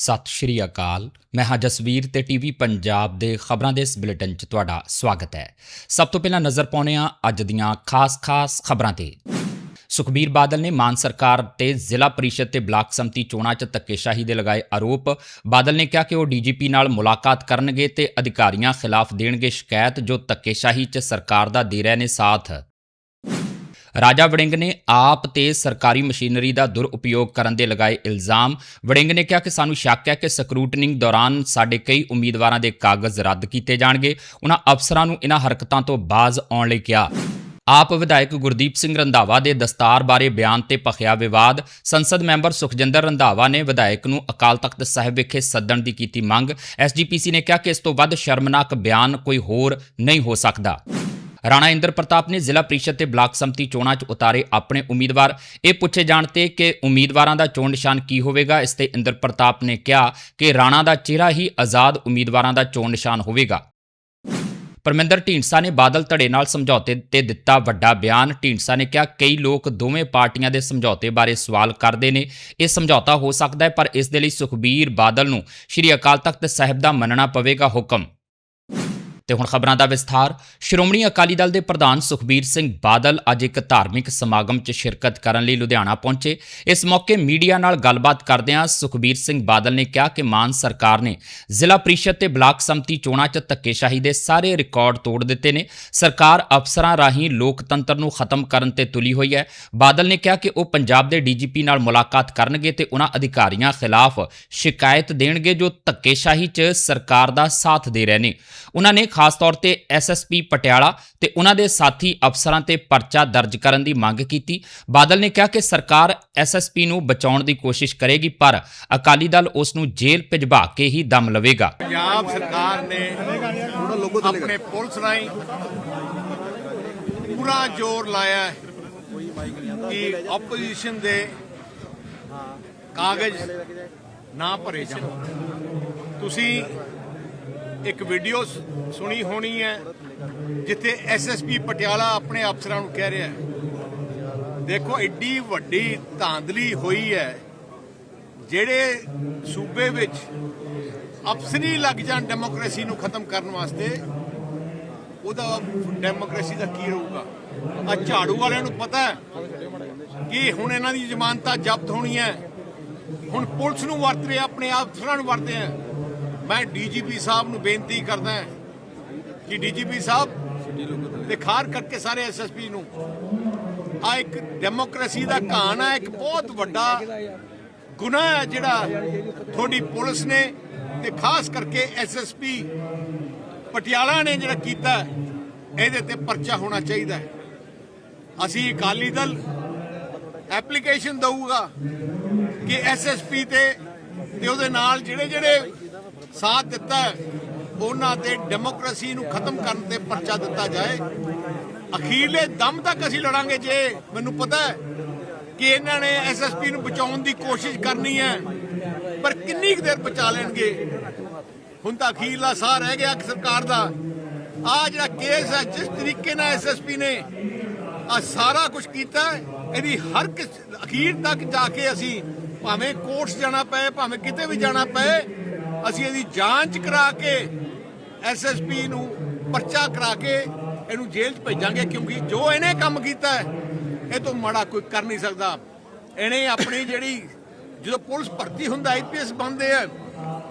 ਸਤਿ ਸ਼੍ਰੀ ਅਕਾਲ। ਮੈਂ ਹਾਂ ਜਸਵੀਰ ਤੇ ਟੀਵੀ ਪੰਜਾਬ ਦੇ ਖਬਰਾਂ ਦੇ ਇਸ ਬੁਲੇਟਿਨ 'ਚ ਤੁਹਾਡਾ ਸਵਾਗਤ ਹੈ। ਸਭ ਤੋਂ ਪਹਿਲਾਂ ਨਜ਼ਰ ਪਾਉਂਦੇ ਹਾਂ ਅੱਜ ਦੀਆਂ ਖਾਸ-ਖਾਸ ਖਬਰਾਂ ਤੇ। ਸੁਖਬੀਰ ਬਾਦਲ ਨੇ ਮਾਨ ਸਰਕਾਰ ਤੇ ਜ਼ਿਲ੍ਹਾ ਪਰਿਸ਼ਦ ਤੇ ਬਲਾਕ ਸੰਮਤੀ ਚੋਣਾਂ 'ਚ ਧੱਕੇਸ਼ਾਹੀ ਦੇ ਲਗਾਏ ਆਰੋਪ। ਬਾਦਲ ਨੇ ਕਿਹਾ ਕਿ ਉਹ ਡੀਜੀਪੀ ਨਾਲ ਮੁਲਾਕਾਤ ਕਰਨਗੇ ਤੇ ਅਧਿਕਾਰੀਆਂ ਖਿਲਾਫ ਦੇਣਗੇ ਸ਼ਿਕਾਇਤ ਜੋ ਧੱਕੇਸ਼ਾਹੀ 'ਚ ਸਰਕਾਰ ਦਾ ਦੇ ਰਹੇ ਨੇ ਸਾਥ। ਰਾਜਾ ਵੜਿੰਗ ਨੇ ਆਪ ਤੇ ਸਰਕਾਰੀ ਮਸ਼ੀਨਰੀ ਦਾ ਦੁਰਉਪਯੋਗ ਕਰਨ ਦੇ ਲਗਾਏ ਇਲਜ਼ਾਮ। ਵੜਿੰਗ ਨੇ ਕਿਹਾ ਕਿ ਸਾਨੂੰ ਸ਼ੱਕ ਹੈ ਕਿ ਸਕਰੂਟਨਿੰਗ ਦੌਰਾਨ ਸਾਡੇ ਕਈ ਉਮੀਦਵਾਰਾਂ ਦੇ ਕਾਗਜ਼ ਰੱਦ ਕੀਤੇ ਜਾਣਗੇ। ਉਹਨਾਂ ਅਫਸਰਾਂ ਨੂੰ ਇਹਨਾਂ ਹਰਕਤਾਂ ਤੋਂ ਬਾਜ਼ ਆਉਣ ਲਈ ਕਿਹਾ। ਆਪ ਵਿਧਾਇਕ ਗੁਰਦੀਪ ਸਿੰਘ ਰੰਧਾਵਾ ਦੇ ਦਸਤਾਰ ਬਾਰੇ ਬਿਆਨ ਤੇ ਭਖਿਆ ਵਿਵਾਦ। ਸੰਸਦ ਮੈਂਬਰ ਸੁਖਜਿੰਦਰ ਰੰਧਾਵਾ ਨੇ ਵਿਧਾਇਕ ਨੂੰ ਅਕਾਲ ਤਖਤ ਸਾਹਿਬ ਵਿਖੇ ਸੱਦਣ ਦੀ ਕੀਤੀ ਮੰਗ। ਐਸਜੀਪੀਸੀ ਨੇ ਕਿਹਾ ਕਿ ਇਸ ਤੋਂ ਵੱਧ ਸ਼ਰਮਨਾਕ ਬਿਆਨ ਕੋਈ ਹੋਰ ਨਹੀਂ ਹੋ ਸਕਦਾ। ਰਾਣਾ ਇੰਦਰ ਪ੍ਰਤਾਪ ਨੇ ਜ਼ਿਲ੍ਹਾ ਪ੍ਰੀਸ਼ਦ ਤੇ ਬਲਾਕ ਸੰਮਤੀ ਚੋਣਾਂ 'ਚ ਉਤਾਰੇ ਆਪਣੇ ਉਮੀਦਵਾਰ। ਇਹ ਪੁੱਛੇ ਜਾਣ ਤੇ ਕਿ ਉਮੀਦਵਾਰਾਂ ਦਾ ਚੋਣ ਨਿਸ਼ਾਨ ਕੀ ਹੋਵੇਗਾ, ਇਸ ਤੇ ਇੰਦਰ ਪ੍ਰਤਾਪ ਨੇ ਕਿਹਾ ਕਿ ਰਾਣਾ ਦਾ ਚਿਹਰਾ ਹੀ ਆਜ਼ਾਦ ਉਮੀਦਵਾਰਾਂ ਦਾ ਚੋਣ ਨਿਸ਼ਾਨ ਹੋਵੇਗਾ। ਪਰਮਿੰਦਰ ਢੀਂਡਸਾ ਨੇ ਬਾਦਲ ਧੜੇ ਨਾਲ ਸਮਝੌਤੇ ਤੇ ਦਿੱਤਾ ਵੱਡਾ ਬਿਆਨ। ਢੀਂਡਸਾ ਨੇ ਕਿਹਾ, ਕਈ ਲੋਕ ਦੋਵੇਂ ਪਾਰਟੀਆਂ ਦੇ ਸਮਝੌਤੇ ਬਾਰੇ ਸਵਾਲ ਕਰਦੇ ਨੇ। ਇਹ ਸਮਝੌਤਾ ਹੋ ਸਕਦਾ ਹੈ, ਪਰ ਇਸ ਦੇ ਲਈ ਸੁਖਬੀਰ ਬਾਦਲ ਨੂੰ ਸ਼੍ਰੀ ਅਕਾਲ ਤਖਤ ਸਾਹਿਬ ਦਾ ਮੰਨਣਾ ਪਵੇਗਾ ਹੁਕਮ। ਤੇ ਹੁਣ ਖਬਰਾਂ ਦਾ ਵਿਸਥਾਰ। ਸ਼੍ਰੋਮਣੀ ਅਕਾਲੀ ਦਲ ਦੇ ਪ੍ਰਧਾਨ ਸੁਖਬੀਰ ਸਿੰਘ ਬਾਦਲ ਅੱਜ ਇੱਕ ਧਾਰਮਿਕ ਸਮਾਗਮ 'ਚ ਸ਼ਿਰਕਤ ਕਰਨ ਲਈ ਲੁਧਿਆਣਾ ਪਹੁੰਚੇ। ਇਸ ਮੌਕੇ ਮੀਡੀਆ ਨਾਲ ਗੱਲਬਾਤ ਕਰਦਿਆਂ ਸੁਖਬੀਰ ਸਿੰਘ ਬਾਦਲ ਨੇ ਕਿਹਾ ਕਿ ਮਾਨ ਸਰਕਾਰ ਨੇ ਜ਼ਿਲ੍ਹਾ ਪ੍ਰੀਸ਼ਦ ਤੇ ਬਲਾਕ ਸੰਮਤੀ ਚੋਣਾਂ 'ਚ ਧੱਕੇਸ਼ਾਹੀ ਦੇ ਸਾਰੇ ਰਿਕਾਰਡ ਤੋੜ ਦਿੱਤੇ ਨੇ। ਸਰਕਾਰ ਅਫਸਰਾਂ ਰਾਹੀਂ ਲੋਕਤੰਤਰ ਨੂੰ ਖਤਮ ਕਰਨ ਤੇ ਤੁਲੀ ਹੋਈ ਹੈ। ਬਾਦਲ ਨੇ ਕਿਹਾ ਕਿ ਉਹ ਪੰਜਾਬ ਦੇ ਡੀਜੀਪੀ ਨਾਲ ਮੁਲਾਕਾਤ ਕਰਨਗੇ ਤੇ ਉਹਨਾਂ ਅਧਿਕਾਰੀਆਂ ਖਿਲਾਫ ਸ਼ਿਕਾਇਤ ਦੇਣਗੇ ਜੋ ਧੱਕੇਸ਼ਾਹੀ 'ਚ ਸਰਕਾਰ ਦਾ ਸਾਥ ਦੇ ਰਹੇ ਨੇ। ਉਹਨਾਂ ਨੇ ਖਾਸ ਤੌਰ ਤੇ ਐਸਐਸਪੀ ਪਟਿਆਲਾ ਤੇ ਉਹਨਾਂ ਦੇ ਸਾਥੀ ਅਫਸਰਾਂ ਤੇ ਪਰਚਾ ਦਰਜ ਕਰਨ ਦੀ ਮੰਗ ਕੀਤੀ। ਬਾਦਲ ਨੇ ਕਿਹਾ ਕਿ ਸਰਕਾਰ ਐਸਐਸਪੀ ਨੂੰ ਬਚਾਉਣ ਦੀ ਕੋਸ਼ਿਸ਼ ਕਰੇਗੀ, ਪਰ ਅਕਾਲੀ ਦਲ ਉਸ ਨੂੰ ਜੇਲ੍ਹ ਭਿਜਵਾ ਕੇ ਹੀ ਦਮ ਲਵੇਗਾ। ਪੰਜਾਬ ਸਰਕਾਰ ਨੇ ਆਪਣੇ ਪੁਲਿਸ ਰਾਹੀਂ ਪੂਰਾ ਜ਼ੋਰ ਲਾਇਆ ਹੈ ਕਿ ਆਪੋਜੀਸ਼ਨ ਦੇ ਕਾਗਜ਼ ਨਾ ਭਰੇ ਜਾਣ। ਤੁਸੀਂ ਇੱਕ ਵੀਡੀਓ ਸੁਣੀ ਹੋਣੀ ਹੈ, ਜਿੱਥੇ ਐਸਐਸਪੀ ਪਟਿਆਲਾ ਆਪਣੇ ਅਫਸਰਾਂ ਨੂੰ ਕਹਿ ਰਿਹਾ ਹੈ, ਦੇਖੋ ਐਡੀ ਵੱਡੀ ਧਾਂਦਲੀ ਹੋਈ ਹੈ, ਜਿਹੜੇ ਸੂਬੇ ਵਿੱਚ ਅਫਸਰੀ ਲੱਗ ਜਾਣ ਡੈਮੋਕ੍ਰੇਸੀ ਨੂੰ ਖਤਮ ਕਰਨ ਵਾਸਤੇ, ਉਹਦਾ ਡੈਮੋਕ੍ਰੇਸੀ ਦਾ ਕੀ ਰਹੂਗਾ? ਆ ਝਾੜੂ ਵਾਲਿਆਂ ਨੂੰ ਪਤਾ ਹੈ ਕਿ ਹੁਣ ਇਹਨਾਂ ਦੀ ਜ਼ਮਾਨਤਾਂ ਜ਼ਬਤ ਹੋਣੀ ਹੈ, ਹੁਣ ਪੁਲਿਸ ਨੂੰ ਵਰਤ ਰਹੇ ਆਪਣੇ ਅਫਸਰਾਂ ਨੂੰ ਵਰਤੇ ਆ। ਮੈਂ ਡੀਜੀਪੀ ਸਾਹਿਬ ਨੂੰ ਬੇਨਤੀ ਕਰਦਾ ਹਾਂ ਕਿ ਡੀਜੀਪੀ ਸਾਹਿਬ ਤੇ ਖਾਰ ਕਰਕੇ ਸਾਰੇ ਐਸਐਸਪੀ ਨੂੰ ਆ ਇੱਕ ਡੈਮੋਕ੍ਰੇਸੀ ਦਾ ਘਾਣ ਹੈ ਇੱਕ ਬਹੁਤ ਵੱਡਾ ਗੁਨਾਹ ਹੈ ਜਿਹੜਾ ਤੁਹਾਡੀ ਪੁਲਿਸ ਨੇ ਤੇ ਖਾਸ ਕਰਕੇ ਐਸਐਸਪੀ ਪਟਿਆਲਾ ਨੇ ਜਿਹੜਾ ਕੀਤਾ, ਇਹਦੇ ਤੇ ਪਰਚਾ ਹੋਣਾ ਚਾਹੀਦਾ ਹੈ। ਅਸੀਂ ਅਕਾਲੀ ਦਲ ਐਪਲੀਕੇਸ਼ਨ ਦਊਗਾ ਕਿ ਐਸਐਸਪੀ ਤੇ ਤੇ ਉਹਦੇ ਨਾਲ ਜਿਹੜੇ ਜਿਹੜੇ ਸਾਥ ਦਿੱਤਾ ਉਹਨਾਂ ਤੇ ਡੈਮੋਕ੍ਰੇਸੀ ਨੂੰ ਖਤਮ ਕਰਨ ਤੇ ਪਰਚਾ ਦਿੱਤਾ ਜਾਏ। ਅਖੀਰਲੇ ਦਮ ਤੱਕ ਅਸੀਂ ਲੜਾਂਗੇ ਜੇ, ਮੈਨੂੰ ਪਤਾ ਹੈ ਕਿ ਇਹਨਾਂ ਨੇ ਐਸਐਸਪੀ ਨੂੰ ਬਚਾਉਣ ਦੀ ਕੋਸ਼ਿਸ਼ ਕਰਨੀ ਹੈ, ਪਰ ਕਿੰਨੀ ਕੁ ਦੇਰ ਬਚਾ ਲੈਣਗੇ? ਹੁਣ ਤਾਂ ਅਖੀਰਲਾ ਸਾਹ ਰਹਿ ਗਿਆ ਸਰਕਾਰ ਦਾ। ਆ ਜਿਹੜਾ ਕੇਸ ਹੈ, ਜਿਸ ਤਰੀਕੇ ਨਾਲ ਐਸਐਸਪੀ ਨੇ ਆ ਸਾਰਾ ਕੁਝ ਕੀਤਾ ਇਹਦੀ ਹਰ ਅਖੀਰ ਤੱਕ ਜਾ ਕੇ ਅਸੀਂ ਭਾਵੇਂ ਕੋਰਟ ਜਾਣਾ ਪਏ, ਭਾਵੇਂ ਕਿਤੇ ਵੀ ਜਾਣਾ ਪਏ ਅਸੀਂ ਇਹਦੀ ਜਾਂਚ ਕਰਾ ਕੇ ਐਸਐਸਪੀ ਨੂੰ ਪਰਚਾ ਕਰਾ ਕੇ ਇਹਨੂੰ ਜੇਲ੍ਹ 'ਚ ਭੇਜਾਂਗੇ ਕਿਉਂਕਿ ਜੋ ਇਹਨੇ ਕੰਮ ਕੀਤਾ ਹੈ, ਇਹ ਤੋਂ ਮਾੜਾ ਕੋਈ ਕਰ ਨਹੀਂ ਸਕਦਾ। ਇਹਨੇ ਆਪਣੀ ਜਿਹੜੀ ਜਦੋਂ ਪੁਲਿਸ ਭਰਤੀ ਹੁੰਦਾ ਆਈਪੀਐਸ ਬਣਦੇ ਆ,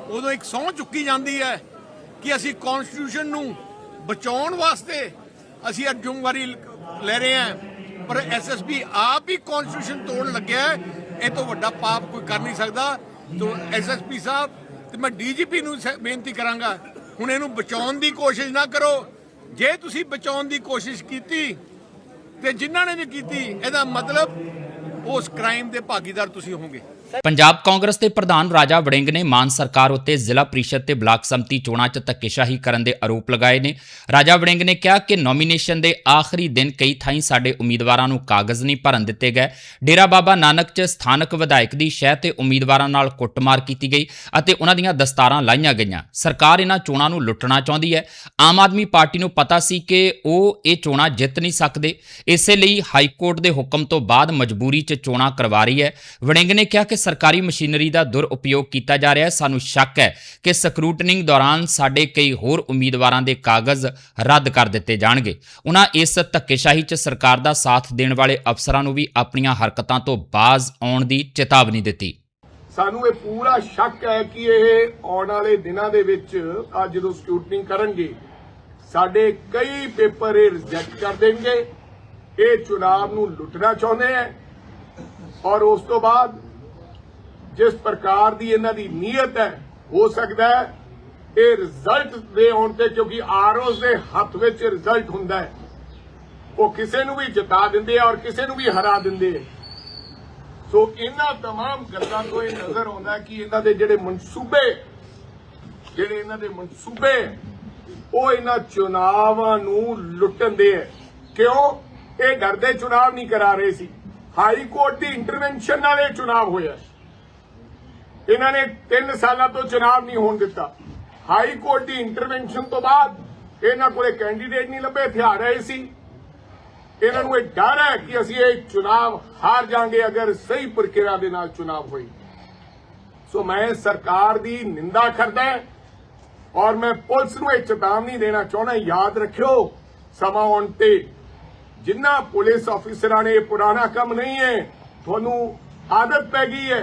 ਉਦੋਂ ਇੱਕ ਸਹੁੰ ਚੁੱਕੀ ਜਾਂਦੀ ਹੈ ਕਿ ਅਸੀਂ ਕਨਸਟੀਟਿਊਸ਼ਨ ਨੂੰ ਬਚਾਉਣ ਵਾਸਤੇ ਅਸੀਂ ਅੱਜ ਜ਼ਿੰਮੇਵਾਰੀ ਲੈ ਰਹੇ ਹਾਂ। ਪਰ ਐਸਐਸਪੀ ਆਪ ਹੀ ਕਨਸਟੀਟਿਊਸ਼ਨ ਤੋੜਨ ਲੱਗਿਆ ਇਹ ਤੋਂ ਵੱਡਾ ਪਾਪ ਕੋਈ ਕਰ ਨਹੀਂ ਸਕਦਾ। ਤੋਂ ਐਸਐਸਪੀ ਸਾਹਿਬ ਤੇ ਮੈਂ ਡੀਜੀਪੀ ਨੂੰ ਸ- ਬੇਨਤੀ ਕਰਾਂਗਾ, ਹੁਣ ਇਹਨੂੰ ਬਚਾਉਣ ਦੀ ਕੋਸ਼ਿਸ਼ ਨਾ ਕਰੋ। ਜੇ ਤੁਸੀਂ ਬਚਾਉਣ ਦੀ ਕੋਸ਼ਿਸ਼ ਕੀਤੀ, ਤੇ ਜਿਨ੍ਹਾਂ ਨੇ ਵੀ ਕੀਤੀ, ਇਹਦਾ ਮਤਲਬ ਉਸ ਕ੍ਰਾਈਮ ਦੇ ਭਾਗੀਦਾਰ ਤੁਸੀਂ ਹੋਵੋਗੇ। ਪੰਜਾਬ ਕਾਂਗਰਸ ਦੇ ਪ੍ਰਧਾਨ ਰਾਜਾ ਵੜਿੰਗ ਨੇ ਮਾਨ ਸਰਕਾਰ ਉੱਤੇ ਜ਼ਿਲ੍ਹਾ ਪ੍ਰੀਸ਼ਦ ਤੇ ਬਲਾਕ ਸੰਮਤੀ ਚੋਣਾਂ 'ਚ ਧੱਕੇਸ਼ਾਹੀ ਕਰਨ ਦੇ ਆਰੋਪ ਲਗਾਏ ਨੇ। ਰਾਜਾ ਵੜਿੰਗ ਨੇ ਕਿਹਾ ਕਿ ਨੋਮੀਨੇਸ਼ਨ ਦੇ ਆਖਰੀ ਦਿਨ ਕਈ ਥਾਈਂ ਸਾਡੇ ਉਮੀਦਵਾਰਾਂ ਨੂੰ ਕਾਗਜ਼ ਨਹੀਂ ਭਰਨ ਦਿੱਤੇ ਗਏ। ਡੇਰਾ ਬਾਬਾ ਨਾਨਕ 'ਚ ਸਥਾਨਕ ਵਿਧਾਇਕ ਦੀ ਸ਼ਹਿ ਤੇ ਉਮੀਦਵਾਰਾਂ ਨਾਲ ਕੁੱਟਮਾਰ ਕੀਤੀ ਗਈ ਅਤੇ ਉਹਨਾਂ ਦੀਆਂ ਦਸਤਾਰਾਂ ਲਾਈਆਂ ਗਈਆਂ। ਸਰਕਾਰ ਇਹਨਾਂ ਚੋਣਾਂ ਨੂੰ ਲੁੱਟਣਾ ਚਾਹੁੰਦੀ ਹੈ। ਆਮ ਆਦਮੀ ਪਾਰਟੀ ਨੂੰ ਪਤਾ ਸੀ ਕਿ ਉਹ ਇਹ ਚੋਣਾਂ ਜਿੱਤ ਨਹੀਂ ਸਕਦੇ। ਇਸੇ ਲਈ ਹਾਈ ਕੋਰਟ ਦੇ ਹੁਕਮ ਤੋਂ ਬਾਅਦ ਮਜਬੂਰੀ 'ਚ ਚੋਣਾਂ ਕਰਵਾ ਰਹੀ ਹੈ। ਵੜਿੰਗ ਨੇ ਕਿਹਾ ਕਿ ਸਰਕਾਰੀ ਮਸ਼ੀਨਰੀ ਦਾ ਦੁਰਉਪਯੋਗ ਕੀਤਾ ਜਾ ਰਿਹਾ ਹੈ। ਸਾਨੂੰ ਸ਼ੱਕ ਹੈ ਕਿ ਸਕਰੂਟਨਿੰਗ ਦੌਰਾਨ ਸਾਡੇ ਕਈ ਹੋਰ ਉਮੀਦਵਾਰਾਂ ਦੇ ਕਾਗਜ਼ ਰੱਦ ਕਰ ਦਿੱਤੇ ਜਾਣਗੇ। ਉਹਨਾਂ ਇਸ ਧੱਕੇਸ਼ਾਹੀ 'ਚ ਸਰਕਾਰ ਦਾ ਸਾਥ ਦੇਣ ਵਾਲੇ ਅਫਸਰਾਂ ਨੂੰ ਵੀ ਆਪਣੀਆਂ ਹਰਕਤਾਂ ਤੋਂ ਬਾਜ਼ ਆਉਣ ਦੀ ਚੇਤਾਵਨੀ ਦਿੱਤੀ। ਸਾਨੂੰ ਇਹ ਪੂਰਾ ਸ਼ੱਕ ਹੈ ਕਿ ਇਹ ਆਉਣ ਵਾਲੇ ਦਿਨਾਂ ਦੇ ਵਿੱਚ ਅੱਜ ਜਦੋਂ ਸਕੂਟਨਿੰਗ ਕਰਨਗੇ, ਸਾਡੇ ਕਈ ਪੇਪਰ ਇਹ ਰਿਜੈਕਟ ਕਰ ਦੇਣਗੇ। ਇਹ ਚੁਣਾਵ ਨੂੰ ਲੁੱਟਣਾ ਚਾਹੁੰਦੇ ਹੈ। ਔਰ ਉਸ ਤੋਂ ਬਾਅਦ ਜਿਸ ਪ੍ਰਕਾਰ ਦੀ ਇਹਨਾਂ ਦੀ ਨੀਅਤ ਹੈ ਹੋ ਸਕਦਾ ਹੈ ਇਹ ਰਿਜ਼ਲਟ ਦੇ ਆਉਣ ਤੇ ਕਿਉਂਕਿ ਆਰਓਸ ਦੇ ਹੱਥ ਵਿੱਚ ਰਿਜ਼ਲਟ ਹੁੰਦਾ ਹੈ ਉਹ ਕਿਸੇ ਨੂੰ ਵੀ ਜਿਤਾ ਦਿੰਦੇ ਆ ਔਰ ਕਿਸੇ ਨੂੰ ਵੀ ਹਰਾ ਦਿੰਦੇ ਆ ਸੋ ਇਹਨਾਂ तमाम ਗੱਲਾਂ ਤੋਂ ਇਹ ਨਜ਼ਰ ਆਉਂਦਾ ਹੈ ਕਿ ਇਹਨਾਂ ਦੇ ਜਿਹੜੇ ਮਨਸੂਬੇ ਜਿਹੜੇ ਇਹਨਾਂ ਦੇ ਮਨਸੂਬੇ ਉਹ ਇਹਨਾਂ ਚੁਣਾਵਾਂ ਨੂੰ ਲੁੱਟਣ ਦੇ ਹੈ ਕਿਉਂ ਇਹ ਡਰਦੇ ਚੁਣਾਵ ਨਹੀਂ ਕਰਾ ਰਹੇ ਸੀ ਹਾਈ ਕੋਰਟ ਦੀ ਇੰਟਰਵੈਂਸ਼ਨ ਨਾਲ ਇਹ ਚੁਣਾਵ ਹੋਇਆ ਇਹਨਾਂ ਨੇ 3 ਸਾਲਾਂ ਤੋਂ ਚੁਣਾਵ ਨਹੀਂ ਹੋਣ ਦਿੱਤਾ। ਹਾਈ ਕੋਰਟ ਦੀ ਇੰਟਰਵੈਂਸ਼ਨ ਤੋਂ ਬਾਅਦ ਇਹਨਾਂ ਕੋਲੇ ਕੈਂਡੀਡੇਟ ਨਹੀਂ ਲੱਭੇ, ਹਥਿਆਰ ਆਏ ਸੀ। ਇਹਨਾਂ ਨੂੰ ਇਹ ਡਰ ਹੈ ਕਿ ਅਸੀਂ ਇਹ ਚੁਣਾਵ ਹਾਰ ਜਾਾਂਗੇ ਅਗਰ ਸਹੀ ਪ੍ਰਕਿਰਿਆ ਦੇ ਨਾਲ ਚੁਣਾਵ ਹੋਈ। ਸੋ ਮੈਂ ਸਰਕਾਰ ਦੀ ਨਿੰਦਾ ਕਰਦਾ ਔਰ ਮੈਂ ਪੁਲਿਸ ਨੂੰ ਇਹ ਚੇਤਾਵਨੀ ਦੇਣਾ ਚਾਹੁੰਦਾ ਯਾਦ ਰੱਖਿਓ, ਸਮਾਂ ਆਉਣ ਤੇ ਜਿੰਨਾ ਪੁਲਿਸ ਅਫੀਸਰਾਂ ਨੇ ਇਹ ਪੁਰਾਣਾ ਕੰਮ ਨਹੀਂ ਹੈ। ਤੁਹਾਨੂੰ ਆਦਤ ਪੈ ਗਈ ਹੈ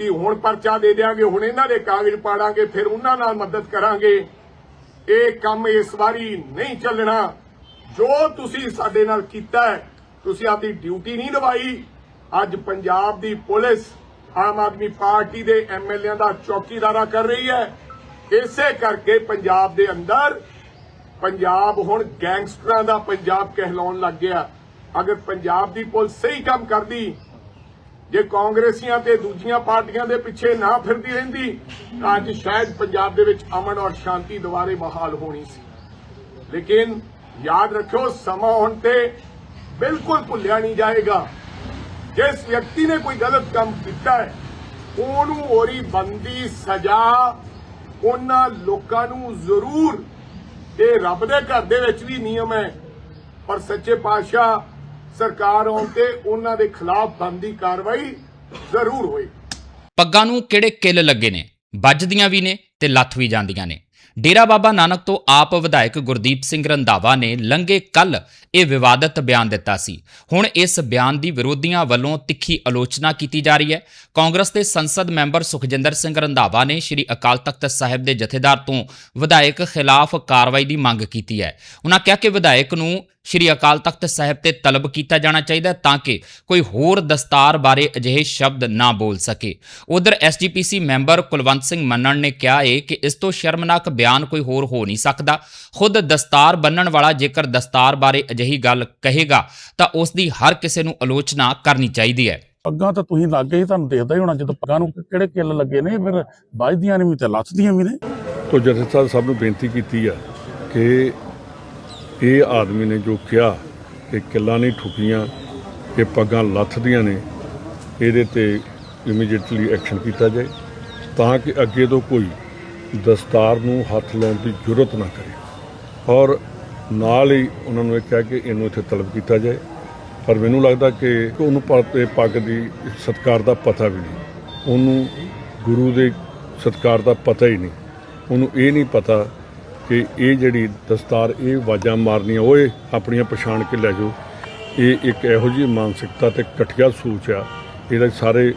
ਕਿ ਹੁਣ ਪਰਚਾ ਦੇ ਦਿਆਂਗੇ, ਹੁਣ ਇਹਨਾਂ ਦੇ ਕਾਗਜ਼ ਪਾੜਾਂਗੇ, ਫਿਰ ਉਹਨਾਂ ਨਾਲ ਮਦਦ ਕਰਾਂਗੇ। ਇਹ ਕੰਮ ਇਸ ਵਾਰੀ ਨਹੀਂ ਚੱਲਣਾ। ਜੋ ਤੁਸੀਂ ਸਾਡੇ ਨਾਲ ਕੀਤਾ ਤੁਸੀਂ ਆਪਦੀ ਡਿਊਟੀ ਨਹੀਂ ਨਿਭਾਈ। ਅੱਜ ਪੰਜਾਬ ਦੀ ਪੁਲਿਸ ਆਮ ਆਦਮੀ ਪਾਰਟੀ ਦੇ ਐਮਐਲਏ ਦਾ ਚੌਕੀਦਾਰਾ ਕਰ ਰਹੀ ਹੈ। ਇਸੇ ਕਰਕੇ ਪੰਜਾਬ ਦੇ ਅੰਦਰ ਪੰਜਾਬ ਹੁਣ ਗੈਂਗਸਟਰਾਂ ਦਾ ਪੰਜਾਬ ਕਹਿਲਾਉਣ ਲੱਗ ਗਿਆ। ਅਗਰ ਪੰਜਾਬ ਦੀ ਪੁਲਿਸ ਸਹੀ ਕੰਮ ਕਰਦੀ ਜੇ ਕਾਂਗਰਸੀਆਂ ਤੇ ਦੂਜੀਆਂ ਪਾਰਟੀਆਂ ਦੇ ਪਿੱਛੇ ਨਾ ਫਿਰਦੀ ਰਹਿੰਦੀ, ਤਾਂ ਅੱਜ ਸ਼ਾਇਦ ਪੰਜਾਬ ਦੇ ਵਿੱਚ ਅਮਨ ਔਰ ਸ਼ਾਂਤੀ ਦੁਬਾਰੇ ਬਹਾਲ ਹੋਣੀ ਸੀ। ਲੇਕਿਨ ਯਾਦ ਰੱਖਿਓ, ਸਮਾਂ ਹੁਣ ਤੇ ਬਿਲਕੁਲ ਭੁੱਲਿਆ ਨਹੀਂ ਜਾਏਗਾ। ਜਿਸ ਵਿਅਕਤੀ ਨੇ ਕੋਈ ਗਲਤ ਕੰਮ ਕੀਤਾ ਹੈ, ਉਹਨੂੰ ਹੋਰੀ ਬੰਦੀ ਸਜ਼ਾ ਉਹਨਾਂ ਲੋਕਾਂ ਨੂੰ ਜ਼ਰੂਰ ਇਹ ਰੱਬ ਦੇ ਘਰ ਦੇ ਵਿੱਚ ਵੀ ਨਿਯਮ ਹੈ। ਪਰ ਸੱਚੇ ਪਾਤਸ਼ਾਹ ਸਰਕਾਰ ਆਉਣ ਤੇ ਉਹਨਾਂ ਦੇ ਖਿਲਾਫ ਬੰਦੀ ਕਾਰਵਾਈ ਜ਼ਰੂਰ ਹੋਏ। ਪੱਗਾਂ ਨੂੰ ਕਿਹੜੇ ਕਿੱਲ ਲੱਗੇ ਨੇ? ਵੱਜਦੀਆਂ ਵੀ ਨੇ ਤੇ ਲੱਥ ਵੀ ਜਾਂਦੀਆਂ ਨੇ। ਡੇਰਾ ਬਾਬਾ ਨਾਨਕ ਤੋਂ ਆਪ ਵਿਧਾਇਕ ਗੁਰਦੀਪ ਸਿੰਘ ਰੰਧਾਵਾ ਨੇ ਲੰਘੇ ਕੱਲ ਇਹ ਵਿਵਾਦਤ ਬਿਆਨ ਦਿੱਤਾ ਸੀ। ਹੁਣ ਇਸ ਬਿਆਨ ਦੀ ਵਿਰੋਧੀਆਂ ਵੱਲੋਂ ਤਿੱਖੀ ਆਲੋਚਨਾ ਕੀਤੀ ਜਾ ਰਹੀ ਹੈ। ਕਾਂਗਰਸ ਦੇ ਸੰਸਦ ਮੈਂਬਰ ਸੁਖਜਿੰਦਰ ਸਿੰਘ ਰੰਧਾਵਾ ਨੇ ਸ਼੍ਰੀ ਅਕਾਲ ਤਖਤ ਸਾਹਿਬ ਦੇ ਜਥੇਦਾਰ ਤੋਂ ਵਿਧਾਇਕ ਖਿਲਾਫ ਕਾਰਵਾਈ ਦੀ ਮੰਗ ਕੀਤੀ ਹੈ। ਉਹਨਾਂ ਕਿਹਾ ਕਿ ਵਿਧਾਇਕ ਨੂੰ ਸ਼੍ਰੀ ਅਕਾਲ ਤਖਤ ਸਾਹਿਬ ਤੇ ਤਲਬ ਕੀਤਾ ਜਾਣਾ ਚਾਹੀਦਾ ਤਾਂ ਕਿ ਕੋਈ ਹੋਰ ਦਸਤਾਰ ਬਾਰੇ ਅਜਿਹੇ ਸ਼ਬਦ ਨਾ ਬੋਲ ਸਕੇ। ਉਧਰ ਐਸਜੀਪੀਸੀ ਮੈਂਬਰ ਕੁਲਵੰਤ ਸਿੰਘ ਮੰਨਣ ਨੇ ਕਿਹਾ ਹੈ ਕਿ ਇਸ ਤੋਂ ਸ਼ਰਮਨਾਕ ਬਿਆਨ ਕੋਈ ਹੋਰ ਹੋ ਨਹੀਂ ਸਕਦਾ। ਖੁਦ ਦਸਤਾਰ ਬੰਨਣ ਵਾਲਾ ਜੇਕਰ ਦਸਤਾਰ ਬਾਰੇ ਅਜਿਹੀ ਗੱਲ ਕਹੇਗਾ ਤਾਂ ਉਸ ਦੀ ਹਰ ਕਿਸੇ ਨੂੰ ਆਲੋਚਨਾ ਕਰਨੀ ਚਾਹੀਦੀ ਹੈ। ਪੱਗਾਂ ਤਾਂ ਤੁਸੀਂ ਲੱਗ ਗਏ ਤੁਹਾਨੂੰ ਦੇਖਦਾ ਹੀ ਹੋਣਾ ਜਦੋਂ ਪੱਗਾਂ ਨੂੰ ਕਿਹੜੇ ਕਿੱਲ ਲੱਗੇ ਨੇ ਫਿਰ ਵੱਜਦੀਆਂ ਨੇ ਵੀ ਤੇ ਲੱਥਦੀਆਂ ਵੀ ਨੇ। ਤੋ ਜਥੇਦਾਰ ਸਾਹਿਬ ਨੂੰ ਬੇਨਤੀ ਕੀਤੀ ਆ ਕਿ ਇਹ ਆਦਮੀ ਨੇ ਜੋ ਕਿਹਾ ਕਿ ਕਿੱਲਾਂ ਨਹੀਂ ਠੁਕੀਆਂ ਕਿ ਪੱਗਾਂ ਲੱਥਦੀਆਂ ਨੇ, ਇਹਦੇ ਤੇ ਇਮੀਡੀਏਟਲੀ ਐਕਸ਼ਨ ਕੀਤਾ ਜਾਏ ਤਾਂ ਕਿ ਅੱਗੇ ਤੋਂ ਕੋਈ ਦਸਤਾਰ ਨੂੰ ਹੱਥ ਲਾਉਣ ਦੀ ਜ਼ਰੂਰਤ ਨਾ ਕਰੇ। ਔਰ ਨਾਲ ਹੀ ਉਹਨਾਂ ਨੂੰ ਇਹ ਕਿਹਾ ਕਿ ਇਹਨੂੰ ਇੱਥੇ ਤਲਬ ਕੀਤਾ ਜਾਏ। ਪਰ ਮੈਨੂੰ ਲੱਗਦਾ ਕਿ ਉਹਨੂੰ ਪ- ਤੇ ਪੱਗ ਦੀ ਸਤਕਾਰ ਦਾ ਪਤਾ ਵੀ ਨਹੀਂ। ਉਹਨੂੰ ਗੁਰੂ ਦੇ ਸਤਕਾਰ ਦਾ ਪਤਾ ਹੀ ਨਹੀਂ। ਉਹਨੂੰ ਇਹ ਨਹੀਂ ਪਤਾ ਕਿ ਇਹ ਜਿਹੜੀ ਦਸਤਾਰ, ਇਹ ਆਵਾਜ਼ਾਂ ਮਾਰਨੀਆਂ, ਓਏ ਆਪਣੀਆਂ ਪਛਾਣ ਕੇ ਲੈ ਜਾਓ। ਇਹ ਇੱਕ ਇਹੋ ਜਿਹੀ ਮਾਨਸਿਕਤਾ ਤੇ ਕਠਿਆ ਸੂਚ ਆ। ਇਹਦਾ ਸਾਰੇ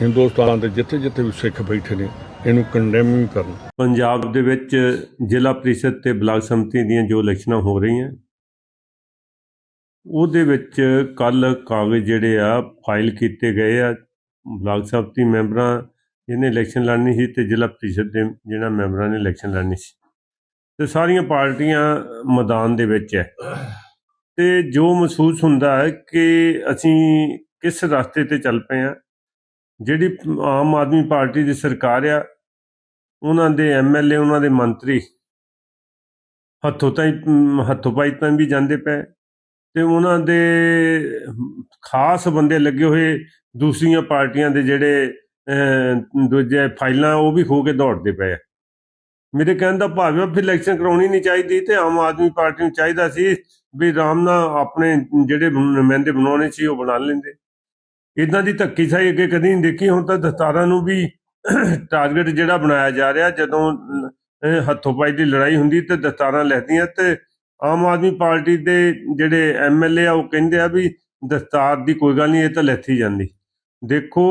ਹਿੰਦੁਸਤਾਨ ਦੇ ਜਿੱਥੇ ਜਿੱਥੇ ਵੀ ਸਿੱਖ ਬੈਠੇ ਨੇ, ਇਹਨੂੰ ਕੰਡੈਮ ਕਰਨ। ਪੰਜਾਬ ਦੇ ਵਿੱਚ ਜ਼ਿਲ੍ਹਾ ਪ੍ਰੀਸ਼ਦ ਤੇ ਬਲਾਕ ਸੰਮਤੀ ਦੀਆਂ ਜੋ ਇਲੈਕਸ਼ਨਾਂ ਹੋ ਰਹੀਆਂ, ਉਹਦੇ ਵਿੱਚ ਕੱਲ ਕਾਗਜ਼ ਜਿਹੜੇ ਆ ਫਾਈਲ ਕੀਤੇ ਗਏ ਆ। ਬਲਾਕ ਸੰਮਤੀ ਮੈਂਬਰਾਂ ਜਿਹਨੇ ਇਲੈਕਸ਼ਨ ਲੜਨੀ ਸੀ ਤੇ ਜ਼ਿਲ੍ਹਾ ਪ੍ਰੀਸ਼ਦ ਦੇ, ਜਿਹਨਾਂ ਮੈਂਬਰਾਂ ਨੇ ਇਲੈਕਸ਼ਨ ਲੜਨੀ ਸੀ। ਤੇ ਸਾਰੀਆਂ ਪਾਰਟੀਆਂ ਮੈਦਾਨ ਦੇ ਵਿੱਚ ਹੈ। ਤੇ ਜੋ ਮਹਿਸੂਸ ਹੁੰਦਾ ਹੈ ਕਿ ਅਸੀਂ ਕਿਸ ਰਸਤੇ ਤੇ ਚੱਲ ਪਏ ਆ ਜਿਹੜੀ ਆਮ ਆਦਮੀ ਪਾਰਟੀ ਦੀ ਸਰਕਾਰ ਆ, ਉਹਨਾਂ ਦੇ ਐਮਐਲਏ ਉਹਨਾਂ ਦੇ ਮੰਤਰੀ ਹੱਥੋਂ ਤਾਈ ਹੱਥੋਂ ਪਾਈ ਤਾਂ ਵੀ ਜਾਂਦੇ ਪਏ। ਤੇ ਉਹਨਾਂ ਦੇ ਖਾਸ ਬੰਦੇ ਲੱਗੇ ਹੋਏ ਦੂਸਰੀਆਂ ਪਾਰਟੀਆਂ ਦੇ ਜਿਹੜੇ ਦੂਜੇ ਫਾਈਲਾਂ, ਉਹ ਵੀ ਖੋ ਕੇ ਦੌੜਦੇ ਪਏ ਆ। ਮੇਰੇ ਕਹਿਣ ਦਾ ਭਾਵ ਹੈ ਫਿਰ ਇਲੈਕਸ਼ਨ ਕਰਾਉਣੀ ਨਹੀਂ ਚਾਹੀਦੀ ਤੇ ਆਮ ਆਦਮੀ ਪਾਰਟੀ ਨੂੰ ਚਾਹੀਦਾ ਸੀ ਵੀ ਆਰਾਮ ਨਾਲ ਆਪਣੇ ਜਿਹੜੇ ਨੁਮਾਇੰਦੇ ਬਣਾਉਣੇ ਸੀ, ਉਹ ਬਣਾ ਲੈਂਦੇ। ਇਦਾਂ ਦੀ ਧੱਕੀ ਸਾਈ ਅੱਗੇ ਕਦੀ ਨਹੀਂ ਦੇਖੀ, ਹੁਣ ਤਾਂ ਦਸਤਾਰਾਂ ਨੂੰ ਵੀ ਟਾਰਗੇਟ ਜਿਹੜਾ ਬਣਾਇਆ ਜਾ ਰਿਹਾ, ਜਦੋਂ ਹੱਥੋਂ ਪਾਈ ਦੀ ਲੜਾਈ ਹੁੰਦੀ ਤੇ ਦਸਤਾਰਾਂ ਲੈਦੀਆਂ ਤੇ ਆਮ ਆਦਮੀ ਪਾਰਟੀ ਦੇ ਜਿਹੜੇ ਐਮਐਲਏ ਆ, ਉਹ ਕਹਿੰਦੇ ਆ ਵੀ ਦਸਤਾਰ ਦੀ ਕੋਈ ਗੱਲ ਨਹੀਂ, ਇਹ ਤਾਂ ਲੈਥੀ ਜਾਂਦੀ। ਦੇਖੋ